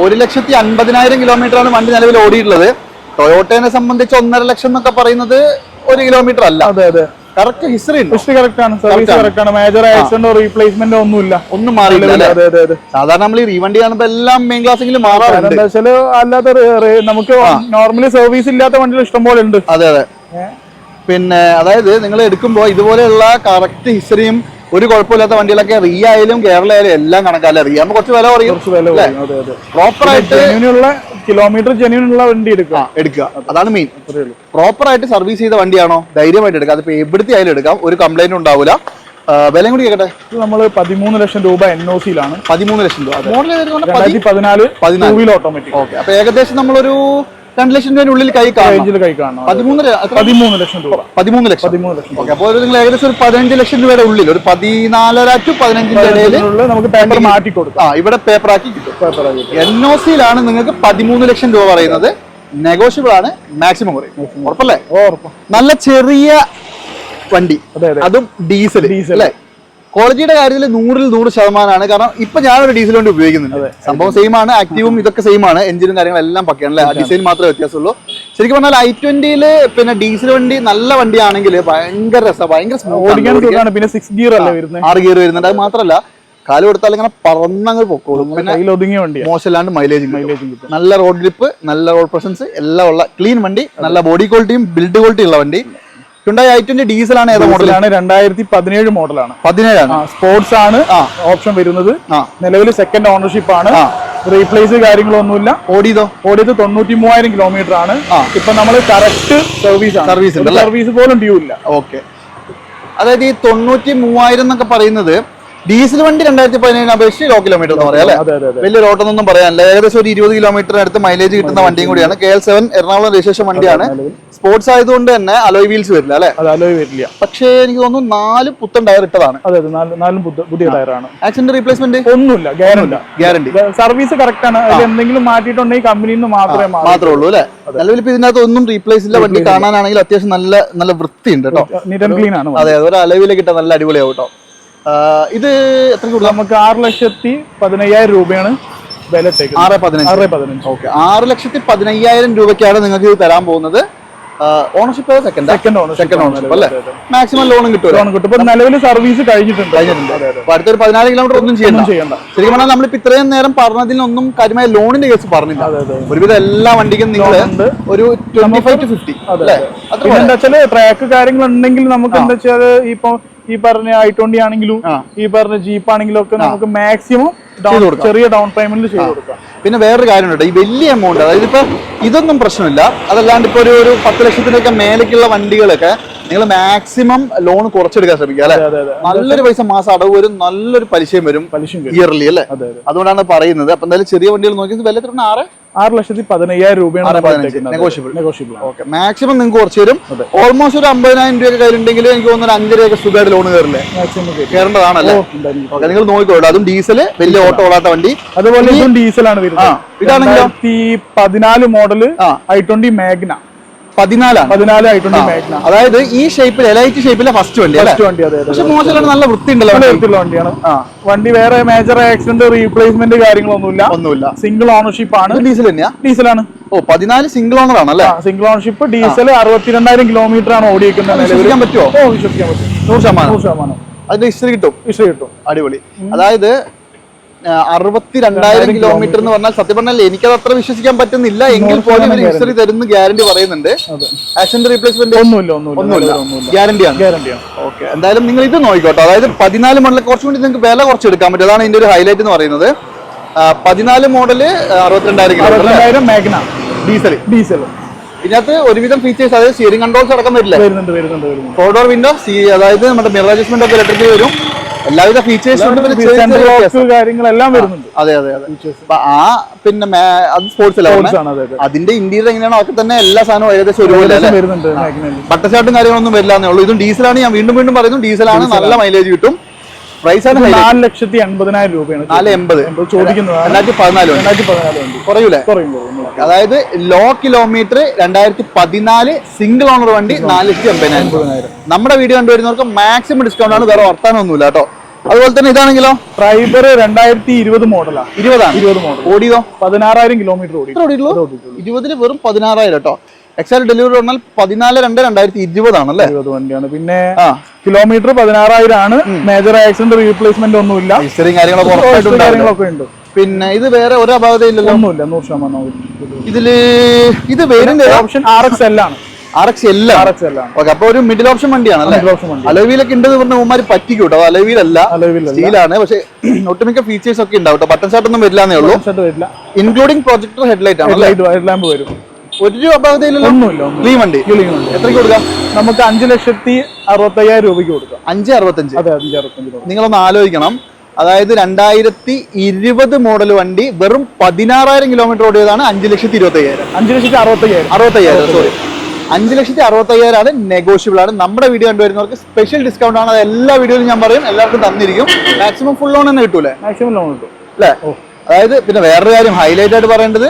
ഒരു ലക്ഷത്തി അൻപതിനായിരം കിലോമീറ്റർ ആണ് വണ്ടി നിലവിൽ ഓടിയിട്ടുള്ളത്. ടൊയോട്ടേനെ സംബന്ധിച്ച് ഒന്നര ലക്ഷം എന്നൊക്കെ പറയുന്നത് ഒരു കിലോമീറ്റർ അല്ല. അതെ അതെ. കറക്റ്റ് ഹിസ്റ്ററി ഹിസ്റ്ററി കറക്റ്റ് ആണ്. സർവീസ് കറക്റ്റ് ആണ്. മേജർ ആക്സിഡന്റോ റീപ്ലേസ്മെന്റോ ഒന്നുമില്ല. ഒന്നും മാറിയില്ല അതെ അതെ അതെ. സാധാരണ നമ്മൾ ഈ റീവണ്ടി കാണുമ്പോൾ എല്ലാം മെയിൻ ക്ലാസ്സെങ്കിലും മാറാറുണ്ട്. എന്താ അല്ലാതെ നമുക്ക് നോർമലി സർവീസ് ഇല്ലാത്ത വണ്ടികൾ ഇഷ്ടംപോലെ ഉണ്ട്. അതെ അതെ. പിന്നെ അതായത് നിങ്ങൾ എടുക്കുമ്പോൾ ഇതുപോലെയുള്ള കറക്റ്റ് ഹിസ്റ്ററിയും ഒരു കുഴപ്പമില്ലാത്ത വണ്ടികളൊക്കെ റീ ആയാലും കേരള ആയാലും എല്ലാം കണക്കല്ല? റീ ആകുമ്പോൾ കുറച്ച് വില കുറയും കുറച്ച് വില പ്രോപ്പർ ആയിട്ട് കിലോമീറ്റർ ജെന്യൂനുള്ള വണ്ടി എടുക്കുക. എടുക്കുക. അതാണ് മെയിൻ പ്രോപ്പർ ആയിട്ട് സർവീസ് ചെയ്ത വണ്ടിയാണോ? ധൈര്യമായിട്ട് എടുക്കുക. അതിപ്പോ എവിടുത്തെ ആയാലും എടുക്കാം. ഒരു കംപ്ലൈന്റ് ഉണ്ടാവില്ല വില വിലയും കൂടി കേട്ടെ നമ്മൾ പതിമൂന്ന് ലക്ഷം രൂപ എൻ ഒ സിയിലാണ് പതിമൂന്ന് ലക്ഷം രൂപ മോഡൽ പതിനാല് പതിനാല്. Automatic okay. അപ്പൊ ഏകദേശം നമ്മളൊരു രണ്ട് ലക്ഷം രൂപയുടെ ഉള്ളിൽ കൈ കാണും റേഞ്ചിൽ കൈ കാണണം. പതിമൂന്ന്? പതിമൂന്ന് ലക്ഷം രൂപ. പതിമൂന്ന് ലക്ഷം. പതിമൂന്ന് ലക്ഷം ഓക്കെ അപ്പോൾ നിങ്ങൾ ഏകദേശം ഒരു പതിനഞ്ച് ലക്ഷം രൂപയുടെ ഉള്ളിൽ ഒരു പതിനാലര ടു പതിനഞ്ചിന്റെ ഇടയിൽ നമുക്ക് പേപ്പർ മാറ്റി കൊടുക്കാം. ആ ഇവിടെ പേപ്പർ ആക്കി കിട്ടും. പേപ്പർ ആക്കി എൻ ഒ സിയിലാണ് നിങ്ങൾക്ക് പതിമൂന്ന് ലക്ഷം രൂപ പറയുന്നത്. നെഗോഷ്യബിൾ ആണ്. മാക്സിമം പറയും. ഉറപ്പല്ലേ? നല്ല ചെറിയ വണ്ടി. അതും ഡീസൽ ഡീസൽ. അല്ലേ? ക്വാളിറ്റിയുടെ കാര്യത്തിൽ നൂറിൽ നൂറ് ശതമാനമാണ്. കാരണം ഇപ്പൊ ഞാനൊരു ഡീസൽ വണ്ടി ഉപയോഗിക്കുന്നുണ്ട്. സംഭവം സെയിം ആണ് ആക്റ്റീവും ഇതൊക്കെ സെയിം ആണ്. എഞ്ചിനും കാര്യങ്ങളെല്ലാം പക്കയാണ്. അല്ലേ? ഡിസൈൻ മാത്രമേ വ്യത്യാസമുള്ളൂ. ശരിക്കും പറഞ്ഞാൽ ഐ ട്വന്റിയിൽ പിന്നെ ഡീസൽ വണ്ടി നല്ല വണ്ടിയാണെങ്കിൽ ഭയങ്കര രസം. ഭയങ്കര സ്മൂത്ത് പിന്നെ സിക്സ് ഗിയർ അല്ലേ വരുന്നത് ആറ് ഗിയർ വരുന്നുണ്ട്. അത് മാത്രമല്ല കാൽ കൊടുത്താൽ ഇങ്ങനെ പറന്നങ്ങ് പൊക്കോളും. ഒതുങ്ങിയ വണ്ടി മോശമില്ലാണ്ട് മൈലേജ് മൈലേജ് നല്ല റോഡ് ഗ്രിപ്പ് നല്ല റോഡ് പ്രസൻസ് എല്ലാം ഉള്ള ക്ലീൻ വണ്ടി നല്ല ബോഡി ക്വാളിറ്റിയും ബിൽഡ് ക്വാളിറ്റി ഉള്ള വണ്ടി. ഹ്യുണ്ടായി ഐ ട്വന്റി ഡീസൽ ആണ് ഏതാ മോഡലാണ് രണ്ടായിരത്തി പതിനേഴ് മോഡലാണ് പതിനേഴാണ്. സ്പോർട്സ് ആണ് ഓപ്ഷൻ വരുന്നത്. നിലവിൽ സെക്കൻഡ് ഓണർഷിപ്പ് ആണ്. റീപ്ലേസ് കാര്യങ്ങളൊന്നുമില്ല. ഓടിയതോ? ഓടിയത് തൊണ്ണൂറ്റി മൂവായിരം കിലോമീറ്റർ ആണ്. ഇപ്പൊ നമ്മൾ കറക്റ്റ് സർവീസ് ആണ്. Service സർവീസ് പോലും ഡ്യൂ ഇല്ല. ഓക്കെ അതായത് ഈ തൊണ്ണൂറ്റി മൂവായിരം എന്നൊക്കെ പറയുന്നത് ഡീസൽ വണ്ടി രണ്ടായിരത്തി പതിനേഴിന് അപേക്ഷിച്ച് ലോ കിലോമീറ്റർ എന്ന് പറയാം അല്ലേ? വലിയ റോട്ടൊന്നും പറയാനില്ല. ഏകദേശം ഒരു ഇരുപത് കിലോമീറ്റർ അടുത്ത് മൈലേജ് കിട്ടുന്ന വണ്ടിയും കൂടിയാണ്. K L seven Ernakulam registration വണ്ടിയാണ്. സ്പോർട്സ് ആയതുകൊണ്ട് തന്നെ അലോയ് വീൽസ് വരില്ല അല്ലെ? അലോയ് വരില്ല പക്ഷേ എനിക്ക് തോന്നുന്നു നാല് പുത്തൻ ടയർ ഇട്ടതാണ്. അതെ നാല് പുതിയ ടയറാണ് ആക്സിഡന്റ് റീപ്ലേസ്മെന്റ് ഒന്നുമില്ല ഗ്യാരണ്ടി ഗ്യാരണ്ടി സർവീസ് കറക്റ്റ് ആണ്. എന്തെങ്കിലും മാറ്റിയിട്ടുണ്ടെങ്കിൽ കമ്പനിയിൽ നിന്ന് മാത്രമേ മാത്രമേ ഉള്ളൂ അല്ലെ? നിലവിൽ ഇപ്പൊ ഇതിനകത്ത് ഒന്നും റീപ്ലേസ് ഇല്ല. വണ്ടി കാണാനാണെങ്കിൽ അത്യാവശ്യം നല്ല നല്ല വൃത്തിയുണ്ട് കേട്ടോ. നീറ്റ് ആൻഡ് ക്ലീൻ ആണ് അതെ ഒരു അലവിലേക്ക് കിട്ടാൻ നല്ല അടിപൊളിയാവും കേട്ടോ. ഇത് എത്ര നമുക്ക് ആറ് ലക്ഷത്തി പതിനയ്യായിരം രൂപയാണ് വില ആറ് പതിനഞ്ച്. ആറ് പതിനഞ്ച്. ഓക്കെ. ആറ് ലക്ഷത്തി പതിനയ്യായിരം രൂപയ്ക്കാണ് നിങ്ങൾക്ക് ഇത് തരാൻ പോകുന്നത്. Ownership second second owner second ownership അല്ലേ? മാക്സിമം ലോൺ കിട്ടും ലോൺ കിട്ടും. ഇപ്പൊ നിലവിൽ സർവീസ് കഴിഞ്ഞിട്ടുണ്ട്. കഴിഞ്ഞിട്ടുണ്ട്. അടുത്തൊരു പതിനാല് കിലോമീറ്റർ ഒന്നും ചെയ്യണം ചെയ്യണ്ട. ശരിക്കും പറഞ്ഞാൽ നമ്മളിപ്പോ ഇത്രയും നേരം പറഞ്ഞതിനൊന്നും കാര്യമായ ലോണിന്റെ കേസ് പറഞ്ഞില്ല. ഒരുവിധ എല്ലാ വണ്ടിക്കും നിങ്ങൾ ഒരു ട്വന്റി ഫൈവ് ടു ഫിഫ്റ്റി അല്ലേ? എന്താ വെച്ചാൽ ട്രാക്ക് കാര്യങ്ങൾ ഉണ്ടെങ്കിൽ നമുക്ക് എന്താ വെച്ചാൽ ഇപ്പൊ ഈ പറഞ്ഞ ഐ ട്വന്റി ആണെങ്കിലും ഈ പറഞ്ഞ ജീപ്പ് ആണെങ്കിലും ഒക്കെ നമുക്ക് മാക്സിമം ചെറിയ ഡൗൺ പേയ്മെന്റിൽ ചെയ്ത് കൊടുക്കാം. പിന്നെ വേറൊരു കാര്യമുണ്ട്. ഈ വലിയ എമൗണ്ട് അതായത് ഇപ്പൊ ഇതൊന്നും പ്രശ്നമില്ല. അതല്ലാണ്ട് ഇപ്പൊ ഒരു ഒരു പത്ത് ലക്ഷത്തിനൊക്കെ മേലേക്കുള്ള വണ്ടികളൊക്കെ നിങ്ങൾ മാക്സിമം ലോൺ കുറച്ചെടുക്കാൻ ശ്രമിക്കുക അല്ലെ? നല്ലൊരു പൈസ മാസം അടവ് വരും നല്ലൊരു പലിശയും വരും. ഇയർലി അല്ലേ? അതെ അതെ. അതുകൊണ്ടാണ് പറയുന്നത്. അപ്പൊ എന്തായാലും ചെറിയ വണ്ടികൾ നോക്കി വില എത്ര ആറ്? ആറ് ലക്ഷത്തി പതിനയ്യായിരം രൂപയാണ്. നെഗോഷ്യബിൾ ഓക്കെ മാക്സിമം നിങ്ങൾക്ക് കുറച്ച് തരും. ഓൾമോസ്റ്റ് ഒരു അമ്പതിനായിരം രൂപയൊക്കെ കയ്യിലുണ്ടെങ്കിൽ എനിക്ക് തോന്നുന്നു അഞ്ചരയൊക്കെ സുഖമായിട്ട് ലോൺ കയറില്ലേ? മാക്സിമം കയറേണ്ടതാണല്ലേ? നിങ്ങൾ നോക്കിക്കോളൂ. അതും ഡീസൽ വലിയ ഓട്ടോ ഓടാത്ത വണ്ടി. അതുപോലെ ഇതും ഡീസലാണ് വരുന്നത്. ഇതാണെങ്കിലോ? രണ്ടായിരത്തി പതിനാല് മോഡൽ ഐ ട്വന്റി മാഗ്ന പതിനാലാണ്. പതിനാലായിട്ടുണ്ട് അതായത് ഈ ഷേപ്പിൽ എലൈറ്റ് ഷേപ്പിലെ ഫസ്റ്റ് വണ്ടി ഫസ്റ്റ് വണ്ടി അതെ പക്ഷെ മോശം നല്ല വൃത്തി ഉണ്ടല്ലോ വൃത്തിയുള്ള വണ്ടിയാണ്. വണ്ടി വേറെ മേജർ ആക്സിഡന്റ് റീപ്ലേസ്മെന്റ് കാര്യങ്ങളൊന്നുമില്ല. ഒന്നുമില്ല. സിംഗിൾ ഓണർഷിപ്പ് ആണ്. ഡീസൽ തന്നെയാ? ഡീസലാണ് ഓ പതിനാല് സിംഗിൾ ഓണർ ആണല്ലേ? സിംഗിൾ ഓണർഷിപ്പ് ഡീസൽ അറുപത്തിരണ്ടായിരം കിലോമീറ്റർ ആണ് ഓടിയിരിക്കുന്നത് വിശ്വസിക്കാൻ പറ്റുമോ ഓ വിശ്വസിക്കാൻ പറ്റും. നൂറ് ശതമാനം. നൂറ് ശതമാനം. അതിന്റെ ഹിസ്റ്ററി കിട്ടും. ഇഷ്ടം കിട്ടും. അടിപൊളി. അതായത് അറുപത്തി രണ്ടായിരം കിലോമീറ്റർ എന്ന് പറഞ്ഞാൽ സത്യം പറഞ്ഞാൽ എനിക്കത് അത്ര വിശ്വസിക്കാൻ പറ്റുന്നില്ല. എങ്കിൽ പോലും ഇവർ ഹിസ്റ്ററി തരുന്ന ഗ്യാരണ്ടി പറയുന്നുണ്ട്. ആക്സിഡന്റ് റീപ്ലേസ്മെന്റ് ഒന്നുമില്ല ഒന്നുമില്ല. ഗ്യാരണ്ടിയാണ് ഗ്യാരണ്ടിയാണ് ഓക്കെ എന്തായാലും നിങ്ങൾ ഇത് നോക്കിക്കോട്ടോ അതായത് പതിനാല് മോഡൽ കുറച്ചും കൂടി നിങ്ങൾക്ക് വില കുറച്ച് എടുക്കാൻ പറ്റും. അതാണ് ഇതിന്റെ ഒരു ഹൈലൈറ്റ് എന്ന് പറയുന്നത്. പതിനാല് മോഡൽ അറുപത്തിരണ്ടായിരം കിലോമീറ്റർ മാഗ്ന. ഡീസൽ ഡീസൽ ഇതിനകത്ത് ഒരുവിധം ഫീച്ചേഴ്സ് അതായത് സ്റ്റിയറിംഗ് കൺട്രോൾസ് അടക്കം വരില്ല? വരുന്നുണ്ട് വരുന്നുണ്ട് ഫോർ ഡോർ വിൻഡോ സി അതായത് നമ്മുടെ മിറർ അഡ്ജസ്റ്റ്മെന്റ് ഒക്കെ ഇലക്ട്രിക്കൽ വരും. എല്ലാവിധ ഫീച്ചേഴ്സും കാര്യങ്ങളെല്ലാം വരുന്നുണ്ട്. അതെ അതെ അതെ. ആ പിന്നെ അത് സ്പോർട്സ് അതിന്റെ ഇന്റീരിയർ എങ്ങനെയാണോ അതൊക്കെ തന്നെ എല്ലാ സാധനവും ഏകദേശം ഒരുപോലെ വരുന്നുണ്ട് മാഗ്നയിൽ ബട്ടർചാട്ടും കാര്യങ്ങളൊന്നും വരില്ല എന്നേ ഉള്ളൂ. ഇതും ഡീസലാണ് ഞാൻ വീണ്ടും വീണ്ടും പറയുന്നു ഡീസലാണ് നല്ല മൈലേജ് കിട്ടും. പ്രൈസ്. നാല് ലക്ഷത്തി എൺപതിനായിരം രൂപയാണ്. നാല് എൺപത്. ചോദിക്കുന്നത് രണ്ടായിരത്തി പതിനാല് രണ്ടായിരത്തി കുറയൂലേ? കുറയും കുറയും അതായത് ലോ കിലോമീറ്റർ രണ്ടായിരത്തി പതിനാല് സിംഗിൾ ഓണർ വണ്ടി നാല് ലക്ഷത്തി എൺപതിനായിരം നമ്മുടെ വീഡിയോ കണ്ടുവരുന്നവർക്ക് മാക്സിമം ഡിസ്കൗണ്ട് ആണ്. വേറെ വർത്താനൊന്നുമില്ല കേട്ടോ. അതുപോലെ തന്നെ ഇതാണെങ്കിലോ? ഡ്രൈവർ രണ്ടായിരത്തി ഇരുപത് മോഡലാണ് ഇരുപതാണ്. ഇരുപത് മോഡൽ ഓടിയോ പതിനാറായിരം കിലോമീറ്റർ ഓടി ഇരുപതിൽ വെറും പതിനാറായിരം കേട്ടോ. എക്സാൽ ഡെലിവറി പറഞ്ഞാൽ പതിനാല് രണ്ട് രണ്ടായിരത്തി ഇരുപതാണല്ലേ? ഇരുപത് വണ്ടിയാണ്. പിന്നെ കിലോമീറ്റർ പതിനാറായിരം ആണ് മേജർ ആക്സിഡന്റ് റീപ്ലേസ്മെന്റ് ഒന്നുമില്ല. കാര്യങ്ങളൊക്കെ ഉണ്ട്. പിന്നെ ഇത് വേറെ ഒരു അപാകതയില്ലല്ലോ ഒന്നുമില്ല നൂറ് ശതമാനം ഇതിൽ ഇത് വേറെ ഓപ്ഷൻ ആർ എക്സ് എൽ ആണ്. ആർ എക്സ് എല്ല ആർ എക്സ് എൽ ആണ്. ഓക്കെ അപ്പൊ ഒരു മിഡിൽ ഓപ്ഷൻ വണ്ടിയാണ് Middle ഓപ്ഷൻ വണ്ടി. അലവിയിലൊക്കെ ഉണ്ടെന്ന് പറഞ്ഞ ഉമ്മാര് പറ്റിക്കും കേട്ടോ അലവിയിലല്ല. സ്റ്റീലാണ് പക്ഷെ ഒട്ടുമിക്ക ഫീച്ചേഴ്സ് ഒക്കെ ഉണ്ടാവും ബട്ടൺ ഷാട്ട് ഒന്നും വരില്ലാന്നേ ഉള്ളൂ. ഇൻക്ലൂഡിംഗ് പ്രൊജക്ടർ ഹെഡ്ലൈറ്റ് ആണ് ഹെഡ്ലാമ്പ് വരും. ഒരു അപാകതയില്ലല്ലോ ഒന്നുമില്ല ഒന്നും ക്ലീൻ വണ്ടി. എത്രയ്ക്ക് കൊടുക്കാം? നമുക്ക് അഞ്ച് ലക്ഷത്തി അറുപത്തയ്യായിരം രൂപയ്ക്ക് കൊടുക്കാം. അഞ്ച് അറുപത്തഞ്ച്. അതെ അഞ്ച് അറുപത്തഞ്ച് രൂപ നിങ്ങളൊന്ന് ആലോചിക്കണം. അതായത് രണ്ടായിരത്തി ഇരുപത് മോഡൽ വണ്ടി വെറും പതിനാറായിരം കിലോമീറ്റർ ഓടിയതാണ് അഞ്ച് ലക്ഷത്തി ഇരുപത്തി അയ്യായിരം അഞ്ച് ലക്ഷത്തി അറുപത്തയ്യായിരം. അറുപത്തയ്യായിരം സോറി അഞ്ച് ലക്ഷത്തി അറുപത്തയ്യായിരം ആണ് നെഗോഷ്യബിൾ ആണ്. നമ്മുടെ വീഡിയോ കണ്ടുവരുന്നവർക്ക് സ്പെഷ്യൽ ഡിസ്കൗണ്ട് ആണ്. അത് എല്ലാ വീഡിയോയിലും ഞാൻ പറയും. എല്ലാവർക്കും തന്നിരിക്കും. മാക്സിമം ഫുൾ ലോൺ തന്നെ കിട്ടൂലേ? മാക്സിമം ലോൺ കിട്ടും. അല്ലേ? അതായത് പിന്നെ വേറൊരു കാര്യം ഹൈലൈറ്റ് ആയിട്ട് പറയേണ്ടത്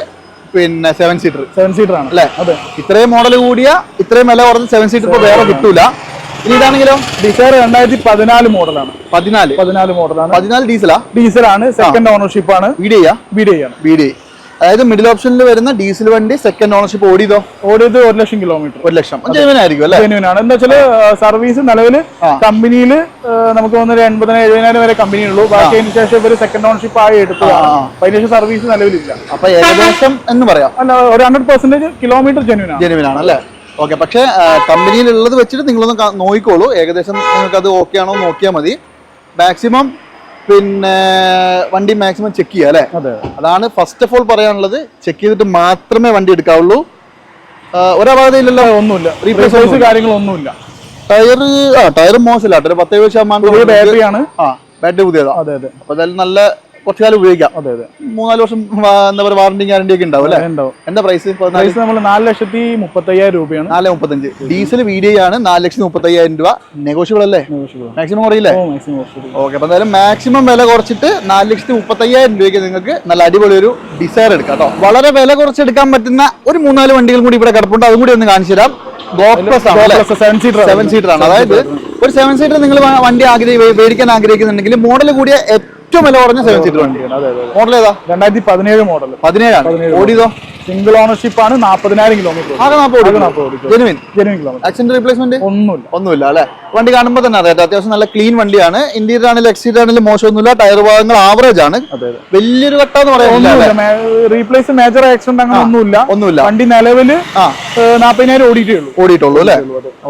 പിന്നെ സെവൻ സീറ്റർ സെവൻ സീറ്റർ ആണ്. അല്ലേ? അതെ. ഇത്രയും മോഡൽ കൂടിയ ഇത്രയും വില കുറഞ്ഞ സെവൻ സീറ്റർ ഇപ്പോൾ വേറെ കിട്ടൂല. ഇനി ഇതാണെങ്കിലോ? ഡിസയർ രണ്ടായിരത്തി പതിനാല് മോഡലാണ് പതിനാല്. പതിനാല് മോഡലാണ് പതിനാല് ഡീസലാ ഡീസലാണ് സെക്കൻഡ് ഓണർഷിപ്പ് ആണ്. വീഡിയോ ബി ഡി ആണ് ബി ഡി അതായത് മിഡിൽ ഓപ്ഷനിൽ വരുന്ന ഡീസൽ വണ്ടി സെക്കൻഡ് ഓണർഷിപ്പ് ഓടിയതോ? ഓടിയത് ഒരു ലക്ഷം കിലോമീറ്റർ ഒരു ലക്ഷം. ആയിരിക്കും അല്ലേ? ജെന്യൂൻ ആണ്. എന്താ വെച്ചാൽ സർവീസ് നിലവിൽ കമ്പനിയിൽ നമുക്ക് തോന്നുന്ന എൺപതിനായിരം എഴുപതിനായിരം വരെ കമ്പനി ഉള്ളൂ ബാക്കി അതിന് ശേഷം ഇവർ സെക്കൻഡ് ഓണർഷിപ്പ് ആയി എടുത്തതാണ്. അതിനുശേഷം അതിന് ശേഷം സർവീസ് നിലവിലില്ല. അപ്പൊ ഏകദേശം എന്ന് പറയാം. അല്ല ഒരു ഹൺഡ്രഡ് പെർസെന്റേജ് കിലോമീറ്റർ ജെന്യൂൻ ആണ്. ജെനുവിൻ അല്ലേ? ഓക്കെ പക്ഷേ കമ്പനിയിലുള്ളത് വെച്ചിട്ട് നിങ്ങളൊന്ന് നോക്കിക്കോളൂ. ഏകദേശം നിങ്ങൾക്ക് അത് ഓക്കെ ആണോ നോക്കിയാൽ മതി. മാക്സിമം പിന്നെ വണ്ടി മാക്സിമം ചെക്ക് ചെയ്യുക അല്ലേ? അതെ. അതാണ് ഫസ്റ്റ് ഓഫ് ഓൾ പറയാനുള്ളത്. ചെക്ക് ചെയ്തിട്ട് മാത്രമേ വണ്ടി എടുക്കാവുള്ളൂ. ഒരപാകതയില്ലല്ലോ ഒന്നുമില്ല. റീപ്ലേസ് കാര്യങ്ങളൊന്നുമില്ല ടയർ ആ ടയർ മോശമില്ല. കേട്ടോ ഒരു പത്തേഴ് ശതമാനം പുതിയ ബാറ്ററിയാണ് ആ ബാറ്ററി പുതിയതാ. അതെ അതെ. അപ്പൊ നല്ല കുറച്ചു കാലം ഉപയോഗിക്കാം. അതെ അതെ. മൂന്നാൽ വർഷം എന്താ പറയുക വാറണ്ടി ഗ്യാരണ്ടി ഒക്കെ ഉണ്ടാവും അല്ലേ? ഉണ്ടാവും. എന്താ പ്രൈസ് പ്രൈസ് നമ്മൾ നാല് ലക്ഷത്തി മുപ്പത്തയ്യായിരം രൂപയാണ്. നാല് മുപ്പത്തഞ്ച്. ഡീസൽ വി ഡി ആണ് നാല് ലക്ഷത്തി മുപ്പത്തി അയ്യായിരം രൂപ. നെഗോഷ്യബിൾ അല്ലേ. മാക്സിമം കുറയില്ലേ? കുറച്ച് ഓക്കെ അപ്പൊ എന്തായാലും മാക്സിമം വില കുറച്ചിട്ട് നാല് ലക്ഷത്തി മുപ്പത്തി അയ്യായിരം രൂപയ്ക്ക് നിങ്ങൾക്ക് നല്ല അടിപൊളി ഒരു ഡിസൈർ എടുക്കാം കേട്ടോ. വളരെ വില കുറച്ചെടുക്കാൻ പറ്റുന്ന ഒരു മൂന്നാൽ വണ്ടികളും കൂടി ഇവിടെ കിടപ്പുണ്ട്. അതും കൂടി ഒന്ന് കാണിച്ചു തരാം. സെവൻ സീറ്റർ സെവൻ സീറ്റർ ആണ്. അതായത് ഒരു സെവൻ സീറ്റർ നിങ്ങൾ വണ്ടി ആഗ്രഹി മേടിക്കാൻ ആഗ്രഹിക്കുന്നുണ്ടെങ്കിൽ മോഡൽ കൂടിയ ഏറ്റവും വില കുറഞ്ഞ സെവൻ സീറ്റർ വണ്ടിയാണ്. അതെ അതെ മോഡൽ ഏതാ? രണ്ടായിരത്തി പതിനേഴ് മോഡൽ പതിനേഴാണ്. ഓടിയതോ? സിംഗിൾ ഓണർഷിപ്പ് ആണ് നാൽപ്പതിനായിരം കിലോമീറ്റർ റീപ്ലേസ്മെന്റ് ഒന്നുമില്ല. ഒന്നുമില്ല അല്ലെ? വണ്ടി കാണുമ്പോൾ തന്നെ അറിയാം അത്യാവശ്യം നല്ല ക്ലീൻ വണ്ടിയാണ്. ഇന്ത്യയിൽ ആണെങ്കിലും എക്സ്റ്റീരിയർ ആണെങ്കിലും മോശമൊന്നുമില്ല. ടയർ ഭാഗങ്ങൾ ആവറേജ് ആണ്. വലിയൊരു വട്ടാന്ന് എന്ന് റീപ്ലേസ് മേജർ ആക്സിഡന്റ് അങ്ങനെ ഒന്നുമില്ല. ഒന്നുമില്ല. വണ്ടി നിലവിൽ ആ. നാൽപ്പതിനായിരം ഓടിയിട്ടേ ഉള്ളൂ. ഓടിയിട്ടുള്ളൂ അല്ലേ?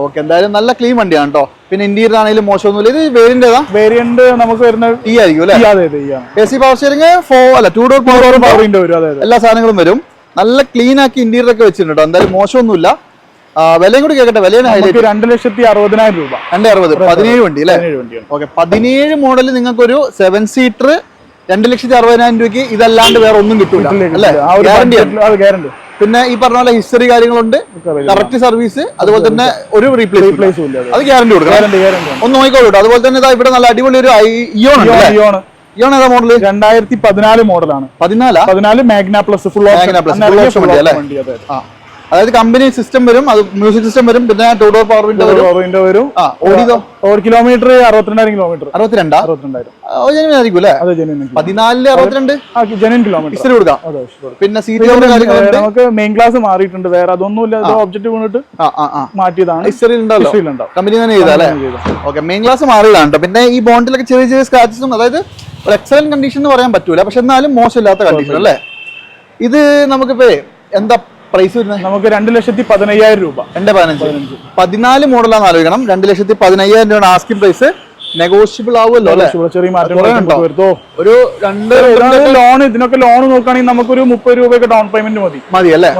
ഓക്കെ എന്തായാലും നല്ല ക്ലീൻ വണ്ടിയാണ് കേട്ടോ പിന്നെ ഇന്ത്യയിൽ ആണെങ്കിലും മോശമൊന്നുമില്ല. ഇത് വേരിയന്റേതാ വേരിയന്റ് നമുക്ക് വരുന്ന ആയിരിക്കും അല്ലെ? ഈ അതെ അതെ ഈ A C power steering four അല്ല two door power power window വരും എല്ലാ സാധനങ്ങളും വരും. നല്ല ക്ലീൻ ആക്കി ഇന്റീരിയർ ഒക്കെ വെച്ചിട്ടുണ്ട് കേട്ടോ എന്തായാലും മോശമൊന്നുമില്ല. വിലയും കൂടി കേൾക്കട്ടെ? വിലയാണ് ഹൈലൈറ്റ് രണ്ട് ലക്ഷത്തി അറുപതിനായിരം രൂപ. രണ്ട് അറുപത്. പതിനേഴ് വണ്ടി അല്ലേ? ഓക്കെ പതിനേഴ് മോഡൽ നിങ്ങൾക്ക് ഒരു സെവൻ സീറ്റർ രണ്ട് ലക്ഷത്തി അറുപതിനായിരം രൂപയ്ക്ക് ഇതല്ലാണ്ട് വേറെ ഒന്നും കിട്ടില്ല അല്ലേ? ഗ്യാരണ്ടി പിന്നെ ഈ പറഞ്ഞ പോലെ ഹിസ്റ്ററി കാര്യങ്ങളുണ്ട്. കറക്റ്റ് സർവീസ് അതുപോലെ തന്നെ ഒരു റീപ്ലേസ് അത്. ഗ്യാരണ്ടി കൊടുക്കണം. ഒന്ന് നോക്കിക്കോളൂ അതുപോലെ തന്നെ ഇവിടെ നല്ല അടിപൊളി ഒരു ഇയോൺ ഉണ്ട് ഇയോൺ ഏതാ മോഡൽ രണ്ടായിരത്തി പതിനാല് മോഡലാണ് പതിനാല്? പതിനാല് മാഗ്ന പ്ലസ് ഫുൾ ഓപ്ഷൻ? വണ്ടി അതെ. ആ. അതായത് കമ്പനി സിസ്റ്റം വരും അത് മ്യൂസിക് സിസ്റ്റം വരും പിന്നെ ടൂ ഡോർ പവർ വിൻഡോ വരും. വിൻഡോ വരും. ആ ഓടിയതോ ഒരു കിലോമീറ്റർ അറുപത്തിരണ്ടായിരം കിലോമീറ്റർ അറുപത്തിരണ്ടാ? അറുപത്തിരണ്ടായിരം. ആയിരിക്കും അല്ലേ? അതെ ജെനുവിൻ പതിനാലിൽ അറുപത്തിരണ്ട്? ജെനുവിൻ കിലോമീറ്റർ കൊടുക്കാം. പിന്നെ സീറ്റ് നമുക്ക് മെയിൻ ക്ലാസ് മാറിയിട്ടുണ്ട്. വേറെ അതൊന്നുമില്ല. ഇല്ല ഒബ്ജക്റ്റ് ആ മാറ്റിയതാണ്. കമ്പനി തന്നെ ചെയ്താ അല്ലേ? ഓക്കെ മെയിൻ ക്ലാസ് മാറിയതാണ്. പിന്നെ ഈ ബോണ്ടിലൊക്കെ ചെറിയ ചെറിയ സ്ക്രാച്ചസും അതായത് ഒരു എക്സലന്റ് കണ്ടീഷൻ എന്ന് പറയാൻ പറ്റൂല. പക്ഷെ എന്നാലും മോശമില്ലാത്ത കണ്ടീഷൻ അല്ലേ? ഇത് നമുക്കിപ്പോ എന്താ പ്രൈസ് വരുന്നത്? നമുക്ക് രണ്ട് ലക്ഷത്തി പതിനയ്യായിരം രൂപ. രണ്ട് പതിനഞ്ച്? പതിനാല് മോഡലാന്ന് ആലോചിക്കണം. രണ്ട് ലക്ഷത്തി പതിനയ്യായിരം രൂപയാണ് ആസ്കിംഗ് പ്രൈസ് നെഗോഷ്യബിൾ ആവുമല്ലോ ചെറിയ മാറ്റം കുറേ ഉണ്ടോ? വരുത്തോ? ഒരു രണ്ട് ലോൺ ഇതിനൊക്കെ ലോൺ നോക്കുകയാണെങ്കിൽ നമുക്കൊരു മുപ്പത് രൂപയൊക്കെ ഡൗൺ പേയ്മെന്റ് മതി. മതി അല്ലേ?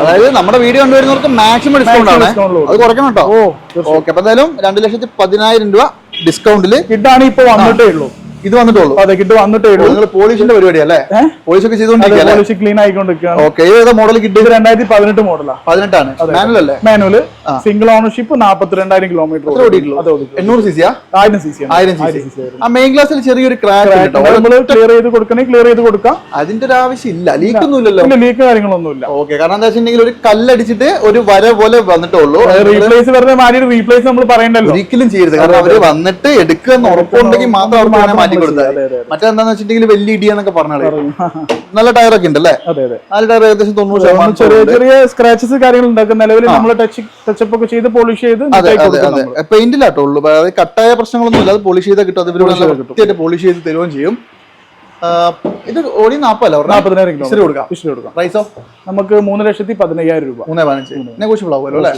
അതായത് നമ്മുടെ വീഡിയോ കണ്ടുവരുന്നവർക്ക് മാക്സിമം ഡിസ്കൗണ്ട് ആണ്. അത് കുറയ്ക്കണം കേട്ടോ. ഓക്കെ അപ്പൊ എന്തായാലും രണ്ട് ലക്ഷത്തി പതിനായിരം രൂപ ഡിസ്കൗണ്ടിൽ ഇതാണ് ഇപ്പൊ വന്നിട്ടേ ഉള്ളൂ. ഇത് വന്നിട്ടുള്ളൂ. അതെ കിട്ട് വന്നിട്ടേ ഉള്ളൂ. നിങ്ങൾ പോളിഷിന്റെ പരിപാടി അല്ലേ? പോളിഷ് ഒക്കെ ചെയ്തോണ്ടിരിക്കുക അല്ലേ? പോളിഷ് ക്ലീൻ ആയിക്കൊണ്ടിരിക്കുകയാണ്. ഓക്കെ ഏതാ മോഡൽ കിട്ടി ഇത് രണ്ടായിരത്തി പതിനെട്ട് മോഡലാ പതിനെട്ടാണ്. മാനുവൽ അല്ലേ? മാനുവൽ സിംഗിൾ ഓണർഷിപ്പ് നാപ്പത്തിരണ്ടായിരം കിലോമീറ്റർ. എണ്ണൂറ് സി സിയാ ആയിരം സി സി ആയിരം സി സി ആ മെയിൻ ക്ലാസ്സിൽ ചെറിയൊരു ക്രാക്ക് നമ്മൾ ക്ലിയർ ചെയ്ത് കൊടുക്കണേ ക്ലിയർ ചെയ്ത് കൊടുക്കാം. അതിന്റെ ഒരു ആവശ്യം ഇല്ല. ഇല്ലല്ലോ പിന്നെ ലീക്ക് കാര്യങ്ങളൊന്നുമില്ല. ഓക്കെ കാരണം എന്താ വെച്ചിട്ടുണ്ടെങ്കിൽ ഒരു കല്ലടിച്ചിട്ട് ഒരു വര പോലെ വന്നിട്ടുള്ളൂ. റീപ്ലേസ് വരുന്ന മാതിരി റീപ്ലേസ് നമ്മൾ പറയണ്ടല്ലോ. ഒരിക്കലും ചെയ്യരുത്. കാരണം അവർ വന്നിട്ട് എടുക്കുക എന്ന് ഉറപ്പുണ്ടെങ്കിൽ മാത്രം അവർക്ക് മാറ്റി കൊടുത്താൽ മറ്റെന്താന്ന് വെച്ചിട്ടുണ്ടെങ്കിൽ വലിയ ഇടിയാന്നൊക്കെ പറഞ്ഞാൽ നല്ല ടയറൊക്കെ ഉണ്ട് അല്ലേ അതെ അതെ. നാല് ടയർ ഏകദേശം തൊണ്ണൂറ് ശതമാനം ചെറിയ ചെറിയ സ്ക്രാച്ചസ് കാര്യങ്ങൾ ഉണ്ടാക്കും. നിലവിൽ നമ്മൾ ടച്ച് ടച്ചപ്പ് ഒക്കെ ചെയ്ത് പോളിഷ് ചെയ്ത് അതെ അതെ അതെ. പെയിന്റിലാട്ടോ ഉള്ളൂ. അതായത് കട്ടായ പ്രശ്നങ്ങളൊന്നും ഇല്ല. അത് പോളിഷ് ചെയ്താൽ കിട്ടും. അത് ഇവർ കൃത്യമായിട്ട് പോളിഷ് ചെയ്ത് തരുകയും ചെയ്യും. ഇത് ഓടി നാപ്പല്ല നാപ്പതിനായിരം കൊടുക്കാം. കൊടുക്കാം. പ്രൈസോ നമുക്ക് മൂന്ന് ലക്ഷത്തി പതിനയ്യായിരം രൂപ. മൂന്ന് പതിനഞ്ച്. നെഗോഷ്യബിൾ ആവുമല്ലോ അല്ലേ?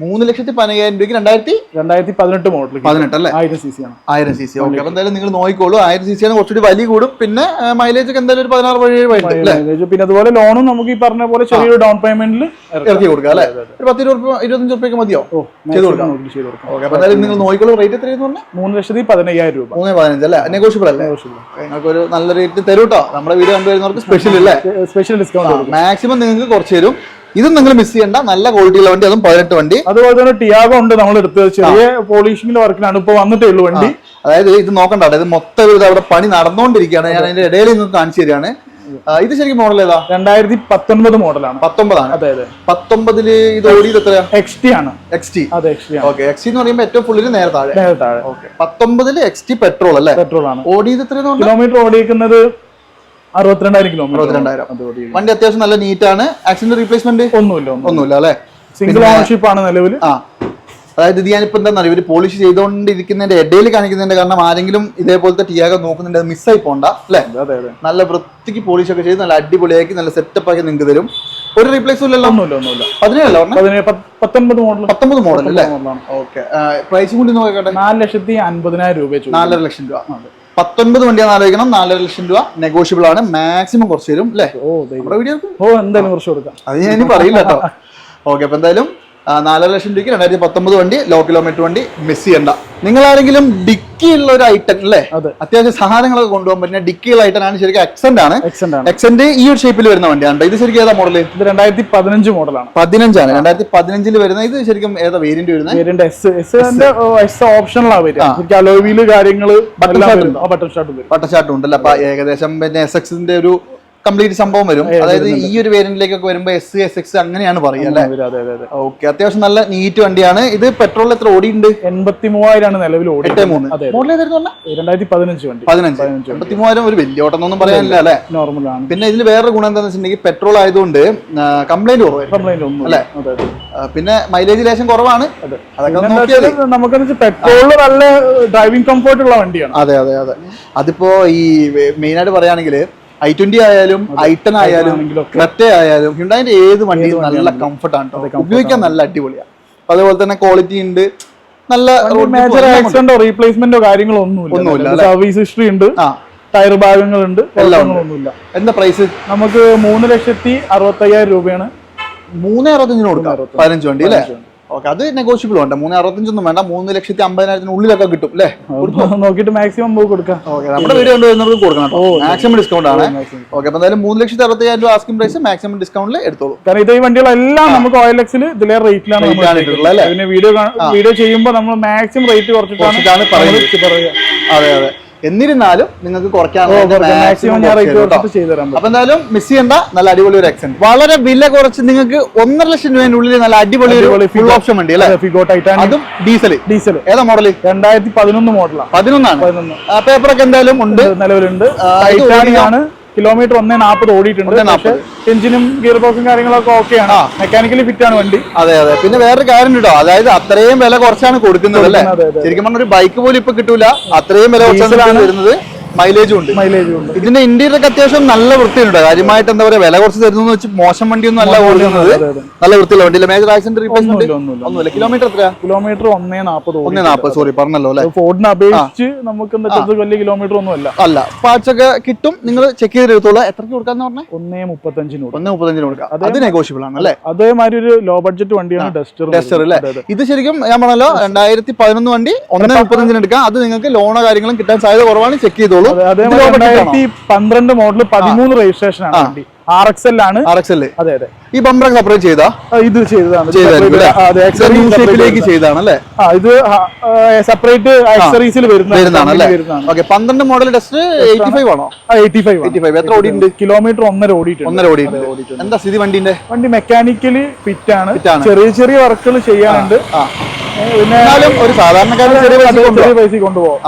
മൂന്ന് ലക്ഷത്തി പതിനയ്യായിരം രൂപയ്ക്ക് രണ്ടായിരത്തി രണ്ടായിരത്തി പതിനെട്ട് മോഡൽ പതിനെട്ട് അല്ലേ? ആയിരം സി സി ആണ്. ആയിരം സി സി ഓക്കെ അപ്പൊ എന്തായാലും നിങ്ങൾ നോക്കിക്കോളൂ. ആയിരം സി സി ആണ് കുറച്ചുകൂടി വലിയ കൂടും. പിന്നെ മൈലേജ് ഒക്കെ എന്തായാലും ഒരു പതിനാറ് പതിനേഴ് Mileage. പിന്നെ അതുപോലെ ലോണും നമുക്ക് ഈ പറഞ്ഞ പോലെ ചെറിയൊരു ഡൗൺ പേയ്മെന്റിൽ ഇറക്കി. കൊടുക്കാം അല്ലേ? ഒരു പത്ത് രൂപ ഇരുപത്തഞ്ച് റുപ്യക്ക് മതിയോ? ചെയ്ത് കൊടുക്കാം. ചെയ്ത് കൊടുക്കാം. ഓക്കെ അപ്പൊ എന്തായാലും നിങ്ങൾ നോക്കിക്കോളൂ. റേറ്റ് എത്രയെന്ന് പറഞ്ഞാൽ? മൂന്ന് ലക്ഷത്തി പതിനയ്യായിരം രൂപ. മൂന്ന് പതിനഞ്ച് അല്ലേ? നെഗോഷ്യബിൾ അല്ലേ? നിങ്ങൾക്ക് ഒരു നല്ല റേറ്റ് തരൂട്ടോ നമ്മുടെ വീഡിയോ കണ്ടുവരുന്നവർക്ക് സ്പെഷ്യൽ അല്ലേ സ്പെഷ്യൽ ഡിസ്കൗണ്ട് മാക്സിമം നിങ്ങൾക്ക് കുറച്ച് തരും. ഇതും നിങ്ങൾ മിസ് ചെയ്യണ്ട. നല്ല ക്വാളിറ്റിയുള്ള വണ്ടി അതും പതിനെട്ട് വണ്ടി. അതുപോലെ തന്നെ ടിയാഗോ ഉണ്ട് നമ്മൾ എടുത്തത് ചെറിയ പോളിഷിംഗിൽ വർക്കിനാണ് ഇപ്പൊ വന്നിട്ടേ ഉള്ളൂ വണ്ടി. അതായത് ഇത് നോക്കണ്ട. ഇത് മൊത്തം ഇത് അവിടെ പണി നടന്നുകൊണ്ടിരിക്കുകയാണ് ഞാൻ അതിന്റെ ഇടയിൽ നിങ്ങൾക്ക് കാണിച്ചു തരികയാണ്. ഇത് ശരിക്കും മോഡൽ ഏതാ? രണ്ടായിരത്തി പത്തൊൻപത് മോഡലാണ് പത്തൊമ്പതാണ്. അതെ അതെ. പത്തൊമ്പതിൽ ഇത് ഓടിയത് എത്രയാ? എക്സ് ടി ആണ്. എക്സ് ടി അതെ X T okay X T എന്ന് പറയുമ്പോൾ ഏറ്റവും ഫുള്ളിൽ നേരെ താഴെ. നേരെ താഴെ. ഓക്കെ പത്തൊമ്പതിൽ എക്സ് ടി പെട്രോൾ അല്ലേ? പെട്രോൾ ആണ്. ഓടിയത് എത്രയാണ് കിലോമീറ്റർ ഓടിക്കുന്നത് അറുപത്തിരണ്ടായിരം കിലോമീറ്റർ അറുപത്തിരണ്ടായിരം. വണ്ടി അത്യാവശ്യം നല്ല നീറ്റ് ആണ്. ആക്സിഡന്റ് റീപ്ലേസ്മെന്റ് ഒന്നുമില്ല ഒന്നുമില്ല. അല്ലേ? സിംഗിൾ ഓണർഷിപ്പ് ആണ് നിലവിൽ ആ. അതായത് ഇത് ഞാനിപ്പോ എന്താ ഇവർ പോളിഷ് ചെയ്തുകൊണ്ടിരിക്കുന്നതിന്റെ ഇടയിൽ കാണിക്കുന്നതിന്റെ കാരണം ആരെങ്കിലും ഇതേപോലത്തെ ടിയാഗ നോക്കുന്നുണ്ട് അത് മിസ്സായി പോണ്ട അല്ലേ? നല്ല വൃത്തിക്ക് പോളിഷ് ഒക്കെ ചെയ്ത് നല്ല അടിപൊളിയാക്കി നല്ല സെറ്റപ്പ് ആക്കി നിങ്ങൾക്ക് തരും. ഒരു റീപ്ലേസും ഇല്ലല്ലോ? ഒന്നുമില്ല ഒന്നുമില്ല. പതിനേഴല്ല പറഞ്ഞ? പതിനേഴ് മോഡൽ പത്തൊമ്പത് മോഡൽ അല്ലേ? ഓക്കെ പ്രൈസും കൂടി നോക്കട്ടെ. നാല് ലക്ഷത്തി അൻപതിനായിരം രൂപ നാലര ലക്ഷം രൂപ. പത്തൊൻപത് വണ്ടിയാണ് ആലോചിക്കണം. നാലര ലക്ഷം രൂപ നെഗോഷ്യബിൾ ആണ്. മാക്സിമം കുറച്ച് തരും അല്ലേ? ഓ. വീഡിയോ ഓ എന്തായാലും കുറച്ച് കൊടുക്കാം. അത് ഞാൻ ഇനി പറയില്ല കേട്ടോ ഓക്കെ അപ്പൊ എന്തായാലും നാലര ലക്ഷം രൂപയ്ക്ക് രണ്ടായിരത്തി പത്തൊമ്പത് വണ്ടി ലോ കിലോമീറ്റർ വണ്ടി മിസ് ചെയ്യണ്ട. നിങ്ങൾ ആരെങ്കിലും ഡിക്കി ഉള്ള ഒരു ഐറ്റം അല്ലേ? അതെ. അത്യാവശ്യം സാധനങ്ങളൊക്കെ കൊണ്ടുപോകാൻ പറ്റുന്ന ഡിക്കി ഉള്ള ഐറ്റം ആണ് ശരിക്കും എക്സെന്റ് ആണ്. എക്സെന്റ് ഈ ഒരു ഷേപ്പിൽ വരുന്ന വണ്ടിയാണ് ഇത് ശരിക്കും ഏതാ മോഡൽ ഇത് രണ്ടായിരത്തി പതിനഞ്ച് മോഡലാണ് പതിനഞ്ചാണ് രണ്ടായിരത്തി പതിനഞ്ചിൽ വരുന്ന ഇത് ശരിക്കും ഏതാ വേരിയന്റ് വരുന്നത് വേരിയന്റ് എസ് എസ് അലോവിയിൽ. ആ. ബട്ടൺ സ്റ്റാർട്ട് വരും പട്ടച്ചാട്ടം ഉണ്ടല്ലോ? അപ്പൊ ഏകദേശം പിന്നെ എസ് എക്സിന്റെ ഒരു കംപ്ലീറ്റ് സംഭവം വരും. അതായത് ഈ ഒരു വേരിയന്റിലേക്കൊക്കെ വരുമ്പോ എസ് എസ് എക്സ് അങ്ങനെയാണ് പറയുക അല്ലേ? ഓക്കെ അത്യാവശ്യം നല്ല നീറ്റ് വണ്ടിയാണ്. ഇത് പെട്രോൾ എത്ര ഓടിയുണ്ട് എൺപത്തി മൂവായിരമാണ് നിലവിൽ എട്ട് മൂന്ന്. രണ്ടായിരത്തി പതിനഞ്ച് വണ്ടി. പതിനഞ്ച്. എൺപത്തി മൂവായിരം ഒരു വലിയ ഓട്ടം ഒന്നും പറയാനില്ല അല്ലേ? നോർമൽ ആണ്. പിന്നെ ഇതിൽ വേറെ ഗുണം എന്താണെന്ന് വെച്ചിട്ടുണ്ടെങ്കിൽ പെട്രോൾ ആയതുകൊണ്ട് കംപ്ലൈന്റ് കംപ്ലൈന്റ് ഒന്നും അല്ലേ? പിന്നെ മൈലേജ് ലേശം കുറവാണ്. നമുക്ക് പെട്രോൾ പെട്രോളിൽ നല്ല ഡ്രൈവിംഗ് കംഫോർട്ട് ഉള്ള വണ്ടിയാണ്. അതെ അതെ അതെ. അതിപ്പോ ഈ മെയിൻ ആയിട്ട് പറയുകയാണെങ്കിൽ ഐ ട്വന്റി ആയാലും ഐ ടെൻ ആയാലും ക്രെറ്റ ആയാലും ഹ്യുണ്ടായിന്റെ ഏത് വണ്ടിയും നല്ല കംഫർട്ട് ആണ്. ഉപയോഗിക്കാൻ നല്ല അടിപൊളിയാണ് അപ്പൊ അതുപോലെ തന്നെ ക്വാളിറ്റി ഉണ്ട്. നല്ല മേജർ ആക്സിഡന്റോ റീപ്ലേസ്മെന്റോ കാര്യങ്ങളോ ഒന്നുമില്ല, ഒന്നുമില്ല സർവീസ് ഹിസ്റ്ററി ഉണ്ട്. ടയർ ഭാഗങ്ങളുണ്ട്. ഒന്നുമില്ല എന്താ പ്രൈസ് നമുക്ക് മൂന്ന് ലക്ഷത്തി അറുപത്തയ്യായിരം രൂപയാണ്. മൂന്ന് അറുപത്തഞ്ചിന് കൊടുക്കാം. പതിനഞ്ച് വണ്ടി അല്ലേ? ഓക്കെ അത് നെഗോഷ്യബിൾ വേണ്ട. മൂന്ന് അറുപത്തഞ്ചൊന്നും വേണ്ട. മൂന്ന് ലക്ഷത്തി അമ്പതിനായിരത്തിന് ഉള്ളിലൊക്കെ കിട്ടും അല്ലേ നോക്കിയിട്ട് മാക്സിമം കൊടുക്കാം. ഓക്കെ നമ്മുടെ വീഡിയോ കൊണ്ടുവരുന്നവർക്ക് കൊടുക്കണം മാക്സിമം ഡിസ്കൗണ്ട് ആണ്. ഓക്കെ അപ്പൊ എന്തായാലും മൂന്ന് ലക്ഷത്തി അറുപത്തി അയ്യായിരം രൂപ ആസ്കിംഗ് പ്രൈസ് മാക്സിമം ഡിസ്കൗണ്ടിൽ എടുത്തോളൂ. കാരണം ഇത് ഈ വണ്ടികളെല്ലാം നമുക്ക് ഓയിൽ എക്സിൽ ഇതിലെ റേറ്റിലാണ്? പിന്നെ വീഡിയോ വീഡിയോ ചെയ്യുമ്പോൾ നമ്മൾ മാക്സിമം റേറ്റ് കുറച്ചിട്ടാണ് പറയുക. അതെ അതെ. എന്നിരുന്നാലും നിങ്ങൾക്ക് കുറയ്ക്കാൻ അപ്പൊ എന്തായാലും മിസ് ചെയ്യണ്ട. നല്ല അടിപൊളി ഒരു എക്സെന്റ് വളരെ വില കുറച്ച് നിങ്ങൾക്ക് ഒന്നര ലക്ഷം രൂപയുടെ ഉള്ളിൽ നല്ല അടിപൊളി ഒരു ഫുൾ ഓപ്ഷൻ വണ്ടി അല്ലേ? ഫിഗോ ടൈറ്റാനിയം അതും ഡീസൽ ഡീസൽ ഏതാ മോഡൽ രണ്ടായിരത്തി പതിനൊന്ന് മോഡലാണ് പതിനൊന്നാണ്. പതിനൊന്ന്. പേപ്പറൊക്കെ എന്തായാലും ഉണ്ട്. നിലവിലുണ്ട്. ആണ്. കിലോമീറ്റർ ഒന്നേ നാൽപ്പത് ഓടിയിട്ടുണ്ട്. എഞ്ചിനും ഗിയർ ബോക്സും കാര്യങ്ങളൊക്കെ ഓക്കെയാണ് മെക്കാനിക്കലി ഫിറ്റ് ആണ് വണ്ടി. അതെ അതെ. പിന്നെ വേറൊരു കാര്യം കേട്ടോ അതായത് അത്രയും വില കുറച്ചാണ് കൊടുക്കുന്നത് അല്ലേ. ശരിക്കും പറഞ്ഞ ഒരു ബൈക്ക് പോലും ഇപ്പൊ കിട്ടൂല. അത്രയും വില കുറച്ചാണ് വരുന്നത്. മൈലേജും ഉണ്ട്. മൈലേജും ഉണ്ട്. ഇതിന്റെ ഇന്റീരിയർ ഒക്കെ അത്യാവശ്യം നല്ല വൃത്തിയുണ്ട്. കാര്യമായിട്ട് എന്താ പറയാ വില കുറച്ച് തരുന്നു വെച്ച് മോശം വണ്ടിയൊന്നും അല്ല ഓടുന്നത്. നല്ല വൃത്തിയുള്ള വണ്ടിയില്ല? മേജർ ആക്സിഡന്റ് റീപ്ലേസ്മെന്റ് ഒന്നുമില്ല, കിലോമീറ്റർ എത്ര കിലോമീറ്റർ ഒന്നേ നാപ്പത് ഒന്നേ നാപ്പത് സോറി പറഞ്ഞല്ലോ അല്ലെ? ഫോർഡിനെ അപേക്ഷിച്ച് നമുക്ക് വലിയ കിലോമീറ്റർ ഒന്നും അല്ല അല്ല പാർട്സ് ഒക്കെ കിട്ടും. നിങ്ങൾ ചെക്ക് ചെയ്ത് എടുത്തോളൂ എത്രക്ക് കൊടുക്കാന്ന് പറഞ്ഞാൽ ഒന്നേ മുപ്പത്തഞ്ചിന് ഒന്നേ മുപ്പത്തഞ്ചിന് കൊടുക്കാം. അത് നെഗോഷ്യബിൾ ആണ് അല്ലേ? അതേമാതിരി ഒരു ലോ ബഡ്ജറ്റ് വണ്ടിയാണ് ഡസ്റ്റർ ഡസ്റ്റർ അല്ലേ? ഇത് ശരിക്കും ഞാൻ പറഞ്ഞല്ലോ രണ്ടായിരത്തി പതിനൊന്ന് വണ്ടി ഒന്നേ മുപ്പത്തഞ്ചിന് എടുക്കാം. അത് നിങ്ങൾക്ക് ലോണോ കാര്യങ്ങളും കിട്ടാൻ സാധ്യത കുറവാണ്. ചെക്ക് ചെയ്തോളൂ അതേമാതിരി പന്ത്രണ്ട് മോഡൽ പതിമൂന്ന് രജിസ്ട്രേഷൻ ആണ് വണ്ടി. ആർ എക്സ് എൽ ആണ്. ആർ എക്സ് എൽ അതെ അതെ. ഈ ബമ്പറൊക്കെ സെപ്പറേറ്റ് ചെയ്താ? ഇത് ചെയ്തതാണ്. ഷേപ്പിലേക്ക് ചെയ്താണ് അല്ലേ? ഇത് സെപ്പറേറ്റ് ആക്സറീസിൽ വരുന്നതാണ്. പന്ത്രണ്ട് മോഡൽ ടെസ്റ്റ് എയ്റ്റി ഫൈവ് ആണോ? എയ്റ്റി ഫൈവ് എയ്റ്റി ഫൈവ് എത്ര ഓടിയുണ്ട് കിലോമീറ്റർ ഒന്നര ഓടിയിട്ടുണ്ട്. ഒന്നര ഓടിയിട്ടുണ്ട്. എന്താ സ്ഥിതി വണ്ടിന്റെ? വണ്ടി മെക്കാനിക്കലി ഫിറ്റ് ആണ്. ചെറിയ ചെറിയ വർക്കുകൾ ചെയ്യാനുണ്ട് പിന്നെ ഒരു സാധാരണക്കാരൻ ചെറിയ പൈസ കൊണ്ടുപോകും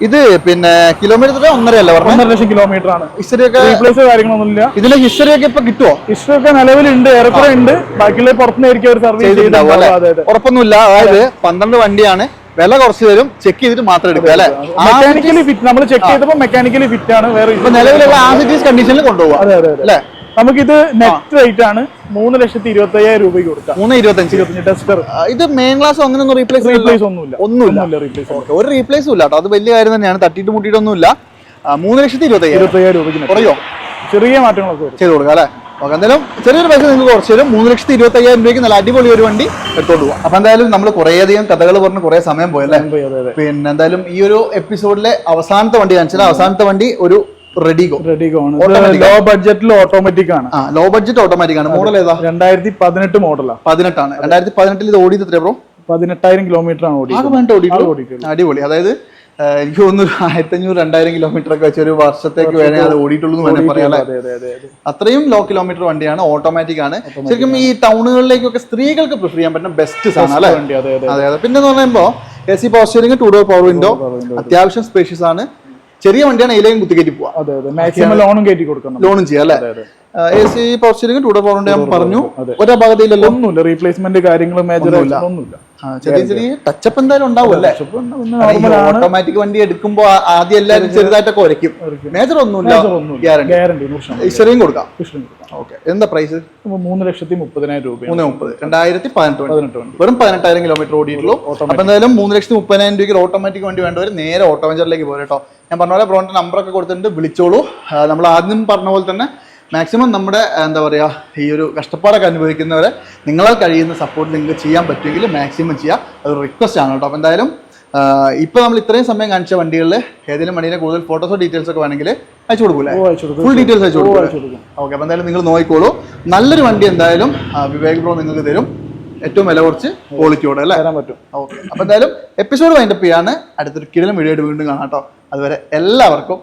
ഇത് പിന്നെ കിലോമീറ്റർ ഒന്നര അല്ല ഒന്നര ലക്ഷം കിലോമീറ്റർ ആണ്. ഹിസ്റ്ററി ഒക്കെ റീപ്ലേസ് കാര്യങ്ങളൊന്നുമില്ല. ഇതിന്റെ ഹിസ്റ്ററി ഒക്കെ ഇപ്പൊ കിട്ടുമോ ഇഷ്ടമൊക്കെ നിലവിലുണ്ട് ഏറെക്കുറെ ഉണ്ട്. ബാക്കിയുള്ള പുറത്തുനിന്നായിരിക്കും അവർ സർവീസ് ഉറപ്പൊന്നുമില്ല. അതായത് പന്ത്രണ്ട് വണ്ടിയാണ്. വില കുറച്ച് തരും. ചെക്ക് ചെയ്തിട്ട് മാത്രം എടുക്കുക അല്ലെ? മെക്കാനിക്കലി ഫിറ്റ് നമ്മൾ ചെക്ക് ചെയ്തപ്പോൾ മെക്കാനിക്കലി ഫിറ്റ് ആണ്. വേറെ ഇപ്പൊ നിലവിലുള്ള ആസിറ്റീസ് കണ്ടീഷനിൽ കൊണ്ടുപോകാം അതെ അതെ അതെ. അല്ലെ? നമുക്കിത് നെറ്റ് റേറ്റ് ആണ് മൂന്ന് ലക്ഷത്തി ഇരുപത്തി അയ്യായിരം രൂപയ്ക്ക് കൊടുക്കാം. മൂന്ന് ഇരുപത്തഞ്ച്. ഇരുപത്തഞ്ച് ടെസ്റ്റർ ഇത് മെയിൻ ക്ലാസ് അങ്ങനെയൊന്നും റീപ്ലേസ് റീപ്ലേസ് ഒന്നുമില്ല. ഒന്നുമില്ല. റീപ്ലേസ് ഒരു റീപ്ലേസും ഇല്ല കേട്ടോ. അത് വലിയ കാര്യം തന്നെയാണ്. തട്ടിയിട്ട് മുട്ടിയിട്ടൊന്നുമില്ല മൂന്ന് ലക്ഷത്തി ഇരുപത്തി ഇരുപത്തയ്യായിരം രൂപയ്ക്ക് കുറയോ? ചെറിയ മാറ്റങ്ങളൊക്കെ ചെയ്ത് കൊടുക്കാം അല്ലേ? ഓക്കെ എന്തായാലും ചെറിയൊരു പൈസ നിങ്ങൾക്ക് കുറച്ച് തരും. മൂന്ന് ലക്ഷത്തി ഇരുപത്തി അയ്യായിരം രൂപയ്ക്ക് നല്ല അടിപൊളി ഒരു വണ്ടി എടുത്തോണ്ട് പോകാം അപ്പൊ എന്തായാലും നമ്മൾ കുറേയധികം കഥകൾ പറഞ്ഞ് കുറേ സമയം പോയല്ലേ പിന്നെ എന്തായാലും ഈ ഒരു എപ്പിസോഡിലെ അവസാനത്തെ വണ്ടി കാണിച്ചാൽ അവസാനത്തെ വണ്ടി ഒരു റെഡിഗോ. റെഡി ആണ്. ലോ ബഡ്ജറ്റിൽ ഓട്ടോമാറ്റിക് ആണ്. ആ ലോ ബഡ്ജറ്റ് ഓട്ടോമാറ്റിക് ആണ്. മോഡൽ ഏതാ? രണ്ടായിരത്തി പതിനെട്ട് മോഡലാണ് പതിനെട്ടാണ്. രണ്ടായിരത്തി പതിനെട്ടിൽ ഇത് ഓടിയത് എത്ര ബ്രോ പതിനെട്ടായിരം കിലോമീറ്റർ ആണ് ഓടി ആകെ വേണ്ട ഓടിയിട്ടുള്ളൂ? ഓടിയിട്ടുള്ളൂ. അടിപൊളി. അതായത് എനിക്ക് തോന്നുന്നു ആയിരത്തി അഞ്ഞൂറ് രണ്ടായിരം കിലോമീറ്റർ ഒക്കെ വെച്ച് ഒരു വർഷത്തേക്ക് വേണേ അത് ഓടിയിട്ടുള്ളൂ എന്ന് പറയാം അതെ അതെ അതെ അതെ. അത്രയും ലോ കിലോമീറ്റർ വണ്ടിയാണ്. ഓട്ടോമാറ്റിക് ആണ്. ശരിക്കും ഈ ടൗണുകളിലേക്കൊക്കെ സ്ത്രീകൾക്ക് പ്രിഫർ ചെയ്യാൻ പറ്റുന്ന ബെസ്റ്റ് സാധനം അല്ലേ? വണ്ടി. അതെ അതെ അതെ. അതെ പിന്നെ എന്ന് പറയുമ്പോൾ A C power steering two door power window അത്യാവശ്യം സ്പേഷ്യസ് ആണ്. ചെറിയ വണ്ടിയാണ് കുത്തി കുത്തിക്കയറ്റി പോവാ. ലോണും കയറ്റി കൊടുക്കണം. ലോണും ചെയ്യാം അല്ലേ? അതെ. A C power steering two door power ഞാൻ പറഞ്ഞു. ഒരു ഒരേ ഒന്നുമില്ല. റീപ്ലേസ്മെന്റ് കാര്യങ്ങളും മേജർ ഒന്നുമില്ല. ചെറിയ ചെറിയ ടച്ചപ്പ് എന്തായാലും ഉണ്ടാവും അല്ലേ? ഓട്ടോമാറ്റിക് വണ്ടി എടുക്കുമ്പോ ആദ്യം എല്ലാവരും ചെറുതായിട്ടൊക്കെ ഉരയ്ക്കും മേജർ ഒന്നുമില്ല. ഗ്യാരണ്ടി ഇസ്റ്ററിയും കൊടുക്കാം. ഓക്കെ എന്താ പ്രൈസ് മൂന്ന് ലക്ഷത്തി മുപ്പതിനായിരം രൂപ മൂന്ന് മുപ്പത്. രണ്ടായിരത്തി പതിനെട്ട് വെറും പതിനെട്ടായിരം കിലോമീറ്റർ ഓടിയിട്ടുള്ളൂ. അപ്പൊ എന്തായാലും മൂന്ന് ലക്ഷത്തി മുപ്പതിനായിരം രൂപയ്ക്ക് ഓട്ടോമാറ്റിക് വണ്ടി വേണ്ടവർ നേരെ ഓട്ടോ പോരട്ടോ പോരും ഞാൻ പറഞ്ഞ പോലെ ബ്രോണിന്റെ നമ്പറൊക്കെ കൊടുത്തിട്ടുണ്ട്. വിളിച്ചോളൂ. നമ്മൾ ആദ്യം പറഞ്ഞ പോലെ തന്നെ മാക്സിമം നമ്മുടെ എന്താ പറയുക ഈ ഒരു കഷ്ടപ്പാടൊക്കെ അനുഭവിക്കുന്നവരെ നിങ്ങളാൽ കഴിയുന്ന സപ്പോർട്ട് നിങ്ങൾക്ക് ചെയ്യാൻ പറ്റുമെങ്കിൽ മാക്സിമം ചെയ്യുക അത് റിക്വസ്റ്റ് ആണ് കേട്ടോ. അപ്പോൾ എന്തായാലും ഇപ്പോൾ നമ്മൾ ഇത്രയും സമയം കാണിച്ച വണ്ടികളിൽ ഏതെങ്കിലും വണ്ടിയിലെ കൂടുതൽ ഫോട്ടോസോ ഡീറ്റെയിൽസ് ഒക്കെ വേണമെങ്കിൽ അയച്ചു കൊടുക്കൂലേ. ഫുൾ ഡീറ്റെയിൽസ് അയച്ചു കൊടുക്കും. ഓക്കെ അപ്പോൾ എന്തായാലും നിങ്ങൾ നോക്കിക്കോളൂ. നല്ലൊരു വണ്ടി എന്തായാലും വിവേക് ബ്രോ നിങ്ങൾക്ക് തരും. ഏറ്റവും വില കുറച്ച് ക്വാളിറ്റിയോടെ അല്ലേ? തരാൻ പറ്റും. ഓക്കെ അപ്പോൾ എന്തായാലും എപ്പിസോഡ് വൈൻഡപ്പ് ചെയ്യാണ്. അടുത്തൊരു കിടലും വീഡിയോ ആയിട്ട് വീണ്ടും കാണാം കേട്ടോ. അതുവരെ എല്ലാവർക്കും